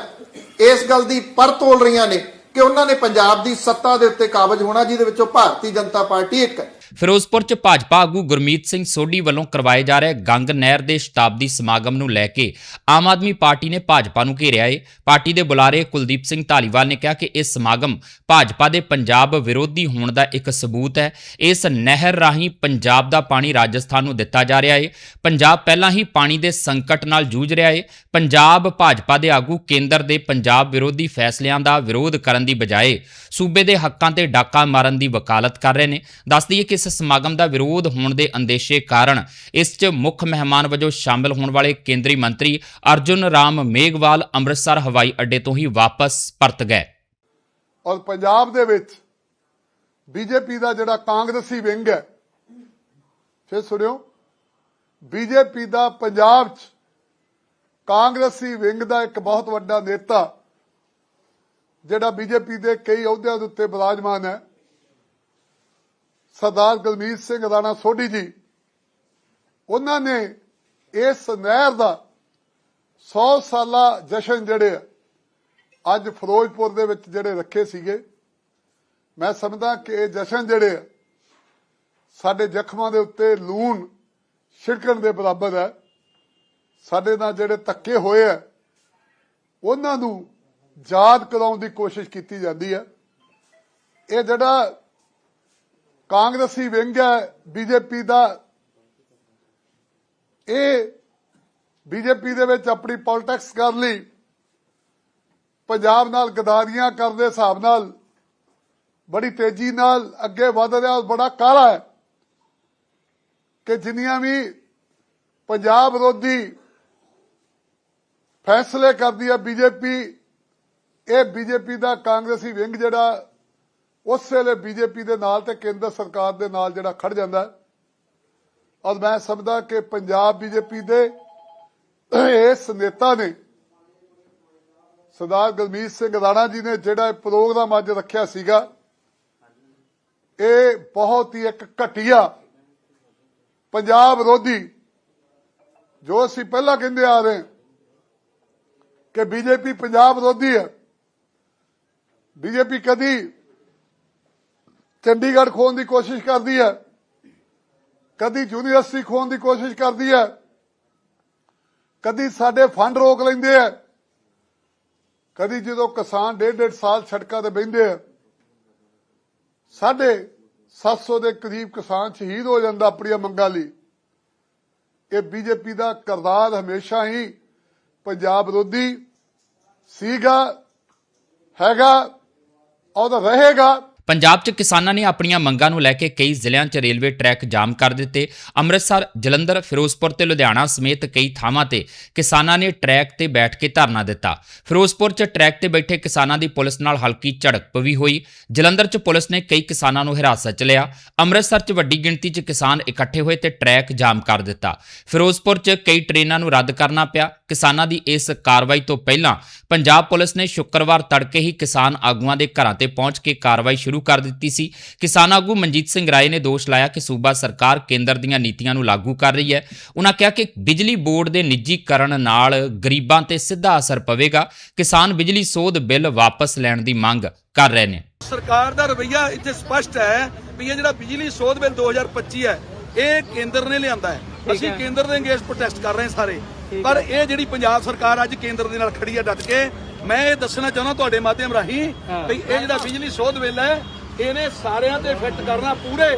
ਇਸ ਗੱਲ ਦੀ ਪਰ ਤੋਲ ਰਹੀਆਂ ਨੇ ਕਿ ਉਹਨਾਂ ਨੇ ਪੰਜਾਬ ਦੀ ਸੱਤਾ ਦੇ ਉੱਤੇ ਕਾਬਜ ਹੋਣਾ, ਜਿਹਦੇ ਵਿੱਚੋਂ ਭਾਰਤੀ ਜਨਤਾ ਪਾਰਟੀ ਇੱਕ ਹੈ। ਫਿਰੋਜ਼ਪੁਰ 'ਚ ਭਾਜਪਾ ਆਗੂ ਗੁਰਮੀਤ ਸਿੰਘ ਸੋਢੀ ਵੱਲੋਂ ਕਰਵਾਏ ਜਾ ਰਹੇ ਗੰਗ ਨਹਿਰ ਦੇ ਸ਼ਤਾਬਦੀ ਸਮਾਗਮ ਨੂੰ ਲੈ ਕੇ ਆਮ ਆਦਮੀ ਪਾਰਟੀ ਨੇ ਭਾਜਪਾ ਨੂੰ ਘੇਰਿਆ ਏ। ਪਾਰਟੀ ਦੇ ਬੁਲਾਰੇ ਕੁਲਦੀਪ ਸਿੰਘ ਧਾਲੀਵਾਲ ਨੇ ਕਿਹਾ ਕਿ ਇਹ ਸਮਾਗਮ ਭਾਜਪਾ ਦੇ ਪੰਜਾਬ ਵਿਰੋਧੀ ਹੋਣ ਦਾ ਇੱਕ ਸਬੂਤ ਹੈ। ਇਸ ਨਹਿਰ ਰਾਹੀਂ ਪੰਜਾਬ ਦਾ ਪਾਣੀ ਰਾਜਸਥਾਨ ਨੂੰ ਦਿੱਤਾ ਜਾ ਰਿਹਾ ਏ। ਪੰਜਾਬ ਪਹਿਲਾਂ ਹੀ ਪਾਣੀ ਦੇ ਸੰਕਟ ਨਾਲ ਜੂਝ ਰਿਹਾ ਏ। ਪੰਜਾਬ ਭਾਜਪਾ ਦੇ ਆਗੂ ਕੇਂਦਰ ਦੇ ਪੰਜਾਬ ਵਿਰੋਧੀ ਫੈਸਲਿਆਂ ਦਾ ਵਿਰੋਧ ਕਰਨ ਦੀ ਬਜਾਏ ਸੂਬੇ ਦੇ ਹੱਕਾਂ ਤੇ ਡਾਕਾ ਮਾਰਨ ਦੀ ਵਕਾਲਤ ਕਰ ਰਹੇ ਨੇ। ਦੱਸ ਦਈਏ ਕਿ ਇਸ ਸਮਾਗਮ ਦਾ ਵਿਰੋਧ ਹੋਣ ਦੇ ਅੰਦੇਸ਼ੇ ਕਾਰਨ ਇਸ 'ਚ ਮੁੱਖ ਮਹਿਮਾਨ ਵਜੋਂ ਸ਼ਾਮਲ ਹੋਣ ਵਾਲੇ ਕੇਂਦਰੀ ਮੰਤਰੀ ਅਰਜੁਨ ਰਾਮ ਮੇਘਵਾਲ ਅੰਮ੍ਰਿਤਸਰ ਹਵਾਈ ਅੱਡੇ ਤੋਂ ਹੀ ਵਾਪਸ ਪਰਤ ਗਏ। ਔਰ ਪੰਜਾਬ ਦੇ ਵਿੱਚ ਬੀਜੇਪੀ ਦਾ ਜਿਹੜਾ ਕਾਂਗਰਸੀ ਵਿੰਗ ਹੈ, ਫਿਰ ਸੁਣਿਓ, ਬੀਜੇਪੀ ਦਾ ਪੰਜਾਬ 'ਚ ਕਾਂਗਰਸੀ ਵਿੰਗ ਦਾ ਇੱਕ ਬਹੁਤ ਵੱਡਾ ਨੇਤਾ, ਜਿਹੜਾ ਬੀਜੇਪੀ ਦੇ ਕਈ ਅਹੁਦਿਆਂ ਦੇ ਉੱਤੇ ਬਿਰਾਜਮਾਨ ਹੈ ਸਰਦਾਰ ਗੁਰਮੀਤ ਸਿੰਘ ਰਾਣਾ ਸੋਢੀ ਜੀ ਉਹਨਾਂ ਨੇ ਇਸ ਨਹਿਰ ਦਾ 100 ਸਾਲਾ ਜਸ਼ਨ ਜਿਹੜੇ ਆ, ਅੱਜ ਫਿਰੋਜ਼ਪੁਰ ਦੇ ਵਿੱਚ ਜਿਹੜੇ ਰੱਖੇ ਸੀਗੇ। ਮੈਂ ਸਮਝਦਾ ਕਿ ਇਹ ਜਸ਼ਨ ਜਿਹੜੇ ਆ, ਸਾਡੇ ਜ਼ਖਮਾਂ ਦੇ ਉੱਤੇ ਲੂਣ ਛਿੜਕਣ ਦੇ ਬਰਾਬਰ ਹੈ। ਸਾਡੇ ਨਾਲ ਜਿਹੜੇ ਧੱਕੇ ਹੋਏ ਆ ਉਹਨਾਂ ਨੂੰ ਯਾਦ ਕਰਾਉਣ ਦੀ ਕੋਸ਼ਿਸ਼ ਕੀਤੀ ਜਾਂਦੀ ਹੈ ਇਹ ਜਿਹੜਾ ਕਾਂਗਰਸੀ ਵਿੰਗ ਹੈ ਬੀਜੇਪੀ ਦਾ। ਇਹ ਬੀਜੇਪੀ ਦੇ ਵਿੱਚ ਆਪਣੀ ਪੋਲਿਟਿਕਸ ਕਰ ਲਈ ਪੰਜਾਬ ਨਾਲ ਗਦਾਰੀਆਂ ਕਰਨ ਦੇ ਹਿਸਾਬ ਨਾਲ ਬੜੀ ਤੇਜ਼ੀ ਨਾਲ ਅੱਗੇ ਵਧ ਰਿਹਾ ਔਰ ਬੜਾ ਕਾਲਾ ਹੈ ਕਿ ਜਿੰਨੀਆਂ ਵੀ ਪੰਜਾਬ ਵਿਰੋਧੀ ਫੈਸਲੇ ਕਰਦੀ ਹੈ ਬੀਜੇਪੀ ਇਹ ਬੀਜੇਪੀ ਦਾ ਕਾਂਗਰਸੀ ਵਿੰਗ ਜਿਹੜਾ ਉਸ ਵੇਲੇ ਬੀਜੇਪੀ ਦੇ ਨਾਲ ਤੇ ਕੇਂਦਰ ਸਰਕਾਰ ਦੇ ਨਾਲ ਜਿਹੜਾ ਖੜ ਜਾਂਦਾ ਹੈ। ਔਰ ਮੈਂ ਸਮਝਦਾ ਕਿ ਪੰਜਾਬ ਬੀਜੇਪੀ ਦੇ ਇਸ ਨੇਤਾ ਨੇ ਸਰਦਾਰ ਗੁਰਮੀਤ ਸਿੰਘ ਰਾਣਾ ਜੀ ਨੇ ਜਿਹੜਾ ਇਹ ਪ੍ਰੋਗਰਾਮ ਅੱਜ ਰੱਖਿਆ ਸੀਗਾ, ਇਹ ਬਹੁਤ ਹੀ ਇੱਕ ਘਟੀਆ ਪੰਜਾਬ ਵਿਰੋਧੀ, ਜੋ ਅਸੀਂ ਪਹਿਲਾਂ ਕਹਿੰਦੇ ਆ ਰਹੇ ਹਾਂ ਕਿ ਬੀਜੇਪੀ ਪੰਜਾਬ ਵਿਰੋਧੀ ਹੈ। ਬੀਜੇਪੀ ਕਦੀ ਚੰਡੀਗੜ੍ਹ ਖੋਣ ਦੀ ਕੋਸ਼ਿਸ਼ ਕਰਦੀ ਹੈ। ਕਦੀ ਯੂਨੀਵਰਸਿਟੀ ਖੋਣ ਦੀ ਕੋਸ਼ਿਸ਼ ਕਰਦੀ ਹੈ। ਕਦੀ ਸਾਡੇ ਫੰਡ ਰੋਕ ਲੈਂਦੇ ਆ ਕਦੀ ਜਦੋਂ ਕਿਸਾਨ ਡੇਢ ਡੇਢ ਸਾਲ ਸੜਕਾਂ ਤੇ ਬਹਿੰਦੇ ਆ ਸਾਡੇ 700 ਦੇ ਕਰੀਬ ਕਿਸਾਨ ਸ਼ਹੀਦ ਹੋ ਜਾਂਦਾ ਆਪਣੀਆਂ ਮੰਗਾਂ ਲਈ। ਇਹ ਬੀਜੇਪੀ ਦਾ ਕਰਦਾਰ ਹਮੇਸ਼ਾ ਹੀ ਪੰਜਾਬ ਵਿਰੋਧੀ ਸੀਗਾ, ਹੈਗਾ ਔਰ ਰਹੇਗਾ। ਪੰਜਾਬ 'ਚ ਕਿਸਾਨਾਂ ਨੇ ਆਪਣੀਆਂ ਮੰਗਾਂ ਨੂੰ ਲੈ ਕੇ ਕਈ ਜ਼ਿਲ੍ਹਿਆਂ 'ਚ ਰੇਲਵੇ ਟਰੈਕ ਜਾਮ ਕਰ ਦਿੱਤੇ। ਅੰਮ੍ਰਿਤਸਰ, ਜਲੰਧਰ, ਫਿਰੋਜ਼ਪੁਰ ਤੇ ਲੁਧਿਆਣਾ ਸਮੇਤ ਕਈ ਥਾਵਾਂ ਤੇ ਕਿਸਾਨਾਂ ਨੇ ਟਰੈਕ ਤੇ ਬੈਠ ਕੇ ਧਰਨਾ ਦਿੱਤਾ। ਫਿਰੋਜ਼ਪੁਰ 'ਚ ਟਰੈਕ ਤੇ ਬੈਠੇ ਕਿਸਾਨਾਂ ਦੀ ਪੁਲਿਸ ਨਾਲ ਹਲਕੀ ਝੜਪ ਵੀ ਹੋਈ। ਜਲੰਧਰ 'ਚ ਪੁਲਿਸ ਨੇ ਕਈ ਕਿਸਾਨਾਂ ਨੂੰ ਹਿਰਾਸਤ 'ਚ ਲਿਆ। ਅੰਮ੍ਰਿਤਸਰ 'ਚ ਵੱਡੀ ਗਿਣਤੀ 'ਚ ਕਿਸਾਨ ਇਕੱਠੇ ਹੋਏ ਤੇ ਟਰੈਕ ਜਾਮ ਕਰ ਦਿੱਤਾ। ਫਿਰੋਜ਼ਪੁਰ 'ਚ ਕਈ ਟ੍ਰੇਨਾਂ ਨੂੰ ਰੱਦ ਕਰਨਾ ਪਿਆ। ਕਿਸਾਨਾਂ ਦੀ ਇਸ ਕਾਰਵਾਈ ਤੋਂ ਪਹਿਲਾਂ ਪੰਜਾਬ ਪੁਲਿਸ ਨੇ ਸ਼ੁੱਕਰਵਾਰ ਤੜਕੇ ਹੀ ਕਿਸਾਨ ਆਗੂਆਂ ਦੇ ਘਰਾਂ ਤੇ ਪਹੁੰਚ ਕੇ ਕਾਰਵਾਈ ਸ਼ੁਰੂ ਕਰ ਦਿੱਤੀ ਸੀ। ਕਿਸਾਨ ਆਗੂ ਮਨਜੀਤ ਸਿੰਘ ਰਾਏ ਨੇ ਦੋਸ਼ ਲਾਇਆ ਕਿ ਸੂਬਾ ਸਰਕਾਰ ਕੇਂਦਰ ਦੀਆਂ ਨੀਤੀਆਂ ਨੂੰ ਲਾਗੂ ਕਰ ਰਹੀ ਹੈ। ਉਹਨਾਂ ਕਿਹਾ ਕਿ ਬਿਜਲੀ ਬੋਰਡ ਦੇ ਨਿੱਜੀਕਰਨ ਨਾਲ ਗਰੀਬਾਂ ਤੇ ਸਿੱਧਾ ਅਸਰ ਪਵੇਗਾ। ਕਿਸਾਨ ਬਿਜਲੀ ਸੋਧ ਬਿੱਲ ਵਾਪਸ ਲੈਣ ਦੀ ਮੰਗ ਕਰ ਰਹੇ ਨੇ। ਸਰਕਾਰ ਦਾ ਰਵਈਆ ਇੱਥੇ ਸਪਸ਼ਟ ਹੈ ਵੀ ਇਹ ਜਿਹੜਾ ਬਿਜਲੀ ਸੋਧ ਬਿੱਲ 2025 ਹੈ ਇਹ ਕੇਂਦਰ ਨੇ ਲਿਆਂਦਾ ਹੈ। ਅਸੀਂ ਕੇਂਦਰ ਦੇ ਅਗੇਂਸਟ ਪ੍ਰੋਟੈਸਟ ਕਰ ਰਹੇ ਹਾਂ ਸਾਰੇ। ਪਰ ਇਹ ਜਿਹੜੀ ਪੰਜਾਬ ਸਰਕਾਰ ਅੱਜ ਕੇਂਦਰ ਦੇ ਨਾਲ ਖੜੀ ਹੈ ਡਟ ਕੇ ਮੈਂ ਇਹ ਦੱਸਣਾ ਚਾਹੁੰਦਾ ਤੁਹਾਡੇ ਮਾਧਿਅਮ ਰਾਹੀਂ ਵੀ ਇਹ ਜਿਹੜਾ ਬਿਜਲੀ ਸੋਧ ਬਿੱਲ ਹੈ ਇਹਨੇ ਸਾਰਿਆਂ ਤੇ ਇਫੈਕਟ ਕਰਨਾ ਪੂਰੇ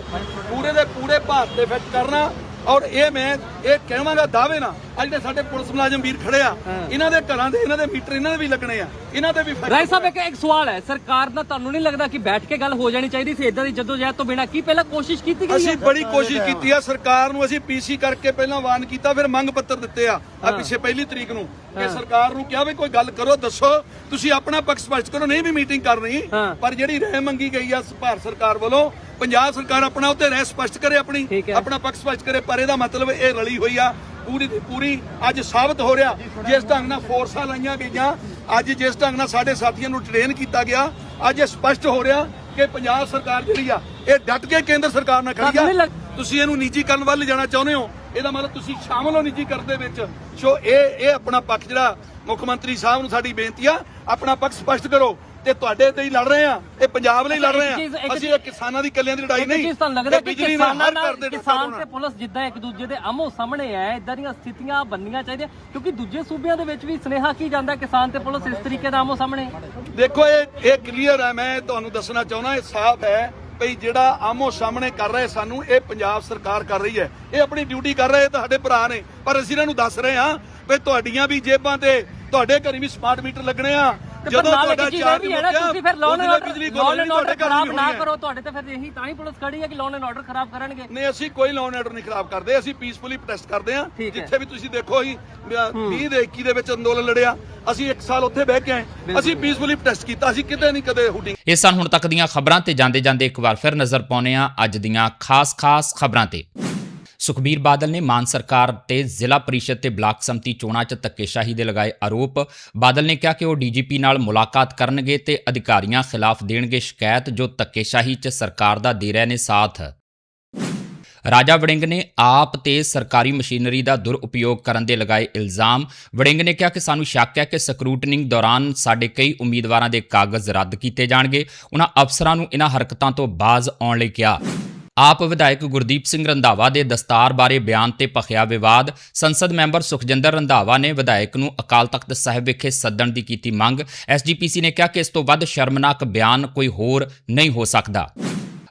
ਪੂਰੇ ਦੇ ਪੂਰੇ ਭਾਰਤ ਤੇ ਇਫੈਕਟ ਕਰਨਾ। ਔਰ ਇਹ ਮੈਂ ਇਹ ਕਹਾਂਗਾ ਦਾਅਵੇ ਨਾਲ ਅੱਜ ਜਿਹੜੇ ਸਾਡੇ ਪੁਲਿਸ ਮੁਲਾਜ਼ਮ ਵੀਰ ਖੜੇ ਆ। ਇਹਨਾਂ ਦੇ ਘਰਾਂ ਦੇ ਇਹਨਾਂ ਦੇ ਮੀਟਰ ਇਹਨਾਂ ਦੇ ਵੀ ਲੱਗਣੇ ਆ। ਇਹਨਾਂ ਤੇ ਵੀ ਰਾਏ ਸਾਹਿਬ ਇੱਕ ਇੱਕ ਸਵਾਲ ਹੈ। ਸਰਕਾਰ ਦਾ ਤੁਹਾਨੂੰ ਨਹੀਂ ਲੱਗਦਾ ਕਿ ਬੈਠ ਕੇ ਗੱਲ ਹੋ ਜਾਣੀ ਚਾਹੀਦੀ ਸੀ? ਇਦਾਂ ਦੀ ਜਦੋਜਹਿਦ ਤੋਂ ਬਿਨਾਂ ਕੀ ਪਹਿਲਾਂ ਕੋਸ਼ਿਸ਼ ਕੀਤੀ ਗਈ ਅਸੀਂ ਬੜੀ ਕੋਸ਼ਿਸ਼ ਕੀਤੀ ਆ। ਸਰਕਾਰ ਨੂੰ ਅਸੀਂ ਪੀਸੀ ਕਰਕੇ ਪਹਿਲਾਂ ਵਾਰਨ ਕੀਤਾ ਫਿਰ ਮੰਗ ਪੱਤਰ ਦਿੱਤੇ ਆ ਆ ਪਿੱਛੇ ਪਹਿਲੀ ਤਰੀਕ ਨੂੰ। ਕਿ ਸਰਕਾਰ ਨੂੰ ਕਿਹਾ ਵੀ ਕੋਈ ਗੱਲ ਕਰੋ ਦੱਸੋ। ਤੁਸੀਂ ਆਪਣਾ ਪੱਖ ਸਪਸ਼ਟ ਕਰੋ ਨਹੀਂ ਵੀ ਮੀਟਿੰਗ ਕਰਨੀ। ਹਾਂ। ਪਰ ਜਿਹੜੀ ਰਹਿ ਮੰਗੀ ਗਈ ਆ ਭਾਰਤ ਸਰਕਾਰ ਵੱਲੋਂ ਪੰਜਾਬ ਸਰਕਾਰ ਆਪਣਾ ਉੱਤੇ ਰਹਿ ਸਪਸ਼ਟ ਕਰੇ ਆਪਣੀ। ਆਪਣਾ ਪੱਖ ਸਪਸ਼ਟ ਕਰੇ ਪਰ ਇਹਦਾ ਮਤਲਬ ਇਹ ਰਲੀ ਹੋਈ ਆ ਪੂਰੀ ਦੀ ਪੂਰੀ ਅੱਜ ਸਾਬਤ ਹੋ ਰਿਹਾ। ਜਿਸ ਢੰਗ ਨਾਲ ਫੋਰਸਾਂ ਲਾਈਆਂ ਗਈਆਂ ਅੱਜ ਜਿਸ ਢੰਗ ਨਾਲ ਸਾਡੇ ਸਾਥੀਆਂ ਨੂੰ ਟ੍ਰੇਨ ਕੀਤਾ ਗਿਆ ਅੱਜ ਇਹ ਸਪਸ਼ਟ ਹੋ ਰਿਹਾ ਕਿ ਪੰਜਾਬ ਸਰਕਾਰ ਜਿਹੜੀ ਆ ਇਹ ਡਟ ਕੇ ਕੇਂਦਰ ਸਰਕਾਰ ਨਾਲ ਖੜੀ ਆ। ਤੁਸੀਂ ਇਹਨੂੰ ਨਿੱਜੀਕਰਨ ਵੱਲ ਲਿਜਾਣਾ ਚਾਹੁੰਦੇ ਹੋ? ਇਹਦਾ ਮਤਲਬ ਤੁਸੀਂ ਸ਼ਾਮਲ ਹੋ ਨਿੱਜੀਕਰਨ ਦੇ ਵਿੱਚ। ਸੋ ਇਹ ਇਹ ਆਪਣਾ ਪੱਖ ਜਿਹੜਾ ਮੁੱਖ ਮੰਤਰੀ ਸਾਹਿਬ ਨੂੰ ਸਾਡੀ ਬੇਨਤੀ ਆ ਆਪਣਾ ਪੱਖ ਸਪਸ਼ਟ ਕਰੋ। ਤੇ ਤੁਹਾਡੇ ਤੇ ਹੀ ਲੜ ਰਹੇ ਆ ਇਹ ਪੰਜਾਬ ਲਈ ਲੜ ਰਹੇ ਆ ਅਸੀਂ ਇਹ ਕਿਸਾਨਾਂ ਦੀ ਕੱਲਿਆਂ ਦੀ ਲੜਾਈ ਨਹੀਂ। ਚੀਜ਼ ਤੁਹਾਨੂੰ ਲੱਗਦਾ ਕਿ ਕਿਸਾਨਾਂ ਨਾਲ ਕਿਸਾਨ ਤੇ ਪੁਲਿਸ ਜਿੱਦਾਂ ਇੱਕ ਦੂਜੇ ਦੇ ਆਮੋ ਸਾਹਮਣੇ ਹੈ ਇਦਾਂ ਦੀਆਂ ਸਥਿਤੀਆਂ ਬਣਨੀਆਂ ਚਾਹੀਦੀਆਂ। ਕਿਉਂਕਿ ਦੂਜੇ ਸੂਬਿਆਂ ਦੇ ਵਿੱਚ ਵੀ ਸੁਨੇਹਾ ਕੀ ਜਾਂਦਾ ਕਿਸਾਨ ਤੇ ਪੁਲਿਸ ਇਸ ਤਰੀਕੇ ਦਾ ਆਮੋ ਸਾਹਮਣੇ? ਦੇਖੋ ਇਹ ਇਹ ਕਲੀਅਰ ਹੈ ਮੈਂ ਤੁਹਾਨੂੰ ਦੱਸਣਾ ਚਾਹੁੰਦਾ ਇਹ ਸਾਫ਼ ਹੈ ਭਈ ਜਿਹੜਾ ਆਮੋ ਸਾਹਮਣੇ ਕਰ ਰਹੇ ਸਾਨੂੰ ਇਹ ਪੰਜਾਬ ਸਰਕਾਰ ਕਰ ਰਹੀ ਹੈ। ਇਹ ਆਪਣੀ ਡਿਊਟੀ ਕਰ ਰਹੇ ਤੁਹਾਡੇ ਭਰਾ ਨੇ। ਪਰ ਅਸੀਂ ਇਹਨਾਂ ਨੂੰ ਦੱਸ ਰਹੇ ਹਾਂ ਵੀ ਤੁਹਾਡੀਆਂ ਵੀ ਜੇਬਾਂ ਤੇ ਤੁਹਾਡੇ ਘਰੇ ਵੀ ਸਮਾਰਟ ਮੀਟਰ ਲੱਗਣੇ ਆ। ਤੇ ਪਰ ਨਾਲ ਇੱਕ ਚੀਜ਼ ਇਹ ਚਾਰਜ ਵੀ ਹੈ ਨਾ? ਮੁੱਕਿਆ, ਤੁਸੀਂ ਫਿਰ ਲੋਨ ਬਿਜਲੀ ਨਹੀਂ, ਤੁਹਾਡੇ ਖਰਾਬ ਨਾ ਹੈ। ਕਰੋ ਤੁਹਾਡੇ ਤੇ ਫਿਰ ਇਹੀ ਤਾਂ ਹੀ ਪੁਲਿਸ ਖੜੀ ਹੈ ਕਿ ਲੋਨ ਐਂਡ ਆਰਡਰ ਖਰਾਬ ਕਰਨਗੇ। ਨਹੀਂ ਅਸੀਂ ਕੋਈ ਲਾਅ ਆਰਡਰ ਨਹੀਂ ਖਰਾਬ ਕਰਦੇ ਅਸੀਂ ਪੀਸਫੁਲੀ ਪ੍ਰੋਟੈਸਟ ਕਰਦੇ ਹਾਂ। ਹੈ। ਜਿੱਥੇ ਵੀ ਤੁਸੀਂ ਦੇਖੋ ਅਸੀਂ 20 ਦੇ 21 ਦੇ ਵਿੱਚ ਅੰਦੋਲਨ ਲੜਿਆ ਅਸੀਂ 1 ਸਾਲ ਉੱਥੇ ਬਹਿ ਕੇ ਆਏ ਅਸੀਂ ਪੀਸਫੁਲੀ ਪ੍ਰੋਟੈਸਟ ਕੀਤਾ ਅਸੀਂ ਕਿਤੇ ਨਹੀਂ ਕਦੇ ਹੁਟਿੰਗ ਇਹ ਸਨ ਹੁਣ ਤੱਕ ਦੀਆਂ ਖਬਰਾਂ ਤੇ ਜਾਂਦੇ ਜਾਂਦੇ ਇੱਕ ਵਾਰ ਫਿਰ ਨਜ਼ਰ ਪਾਉਂਦੇ ਹਾਂ ਅੱਜ ਦੀਆਂ ਖਾਸ-ਖਾਸ ਖਬਰਾਂ ਤੇ। ਸੁਖਬੀਰ ਬਾਦਲ ਨੇ ਮਾਨ ਸਰਕਾਰ ਤੇ ਜ਼ਿਲ੍ਹਾ ਪਰਿਸ਼ਦ ਤੇ ਬਲਾਕ ਸੰਮਤੀ ਚੋਣਾਂ 'ਚ ਧੱਕੇਸ਼ਾਹੀ ਦੇ ਲਗਾਏ ਆਰੋਪ। ਬਾਦਲ ਨੇ ਕਿਹਾ ਕਿ ਉਹ ਡੀਜੀਪੀ ਨਾਲ ਮੁਲਾਕਾਤ ਕਰਨਗੇ ਤੇ ਅਧਿਕਾਰੀਆਂ ਖਿਲਾਫ ਦੇਣਗੇ ਸ਼ਿਕਾਇਤ ਜੋ ਧੱਕੇਸ਼ਾਹੀ 'ਚ ਸਰਕਾਰ ਦਾ ਦੇ ਰਹੇ ਨੇ ਸਾਥ। ਰਾਜਾ ਵੜਿੰਗ ਨੇ ਆਪ ਤੇ ਸਰਕਾਰੀ ਮਸ਼ੀਨਰੀ ਦਾ ਦੁਰਉਪਯੋਗ ਕਰਨ ਦੇ ਲਗਾਏ ਇਲਜ਼ਾਮ। ਵੜਿੰਗ ਨੇ ਕਿਹਾ ਕਿ ਸਾਨੂੰ ਸ਼ੱਕ ਹੈ ਕਿ ਸਕਰੂਟਨਿੰਗ ਦੌਰਾਨ ਸਾਡੇ ਕਈ ਉਮੀਦਵਾਰਾਂ ਦੇ ਕਾਗਜ਼ ਰੱਦ ਕੀਤੇ ਜਾਣਗੇ। ਉਹਨਾਂ ਅਫਸਰਾਂ ਨੂੰ ਇਹਨਾਂ ਹਰਕਤਾਂ ਤੋਂ ਬਾਜ਼ ਆਉਣ ਲਈ ਕਿਹਾ। ਆਪ ਵਿਧਾਇਕ ਗੁਰਦੀਪ ਸਿੰਘ ਰੰਧਾਵਾ ਦੇ ਦਸਤਾਰ ਬਾਰੇ ਬਿਆਨ ਤੇ ਭਖਿਆ ਵਿਵਾਦ, ਸੰਸਦ ਮੈਂਬਰ ਸੁਖਜਿੰਦਰ ਰੰਧਾਵਾ ਨੇ ਵਿਧਾਇਕ ਨੂੰ ਅਕਾਲ ਤਖਤ ਸਾਹਿਬ ਵਿਖੇ ਸੱਦਣ ਦੀ ਕੀਤੀ ਮੰਗ। ਐਸਜੀਪੀਸੀ ਨੇ ਕਿਹਾ ਕਿ ਇਸ ਤੋਂ ਵੱਧ ਸ਼ਰਮਨਾਕ ਬਿਆਨ ਕੋਈ ਹੋਰ ਨਹੀਂ ਹੋ ਸਕਦਾ।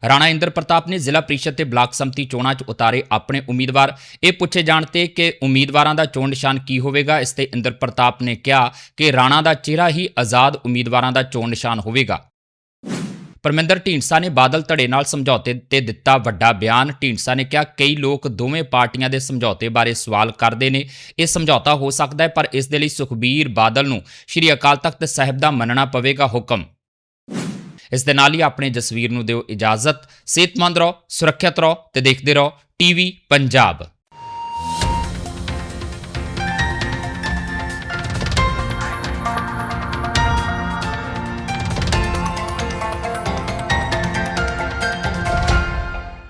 ਰਾਣਾ ਇੰਦਰ ਪ੍ਰਤਾਪ ਨੇ ਜ਼ਿਲ੍ਹਾ ਪ੍ਰੀਸ਼ਦ ਤੇ ਬਲਾਕ ਸੰਮਤੀ ਚੋਣਾਂ 'ਚ ਉਤਾਰੇ ਆਪਣੇ ਉਮੀਦਵਾਰ। ਇਹ ਪੁੱਛੇ ਜਾਣ ਤੇ ਕਿ ਉਮੀਦਵਾਰਾਂ ਦਾ ਚੋਣ ਨਿਸ਼ਾਨ ਕੀ ਹੋਵੇਗਾ, ਇਸ ਤੇ ਇੰਦਰ ਪ੍ਰਤਾਪ ਨੇ ਕਿਹਾ ਕਿ ਰਾਣਾ ਦਾ ਚਿਹਰਾ ਹੀ ਆਜ਼ਾਦ ਉਮੀਦਵਾਰਾਂ ਦਾ ਚੋਣ ਨਿਸ਼ਾਨ ਹੋਵੇਗਾ। ਪਰਮਿੰਦਰ ਢੀਂਡਸਾ ਨੇ ਬਾਦਲ ਧੜੇ ਨਾਲ ਸਮਝੌਤੇ ਤੇ ਦਿੱਤਾ ਵੱਡਾ ਬਿਆਨ। ਢੀਂਡਸਾ ਨੇ ਕਿਹਾ, ਕਈ ਲੋਕ ਦੋਵੇਂ ਪਾਰਟੀਆਂ ਦੇ ਸਮਝੌਤੇ ਬਾਰੇ ਸਵਾਲ ਕਰਦੇ ਨੇ। ਇਹ ਸਮਝੌਤਾ ਹੋ ਸਕਦਾ ਹੈ, ਪਰ ਇਸ ਦੇ ਲਈ ਸੁਖਬੀਰ ਬਾਦਲ ਨੂੰ ਸ਼੍ਰੀ ਅਕਾਲ ਤਖਤ ਸਾਹਿਬ ਦਾ ਮੰਨਣਾ ਪਵੇਗਾ ਹੁਕਮ। ਇਸ ਦੇ ਨਾਲ ਹੀ ਆਪਣੇ ਜਸਵੀਰ ਨੂੰ ਦਿਓ ਇਜਾਜ਼ਤ। ਸਿਹਤਮੰਦ ਰਹੋ, ਸੁਰੱਖਿਅਤ ਰਹੋ ਤੇ ਦੇਖਦੇ ਰਹੋ, ਟੀਵੀ ਪੰਜਾਬ।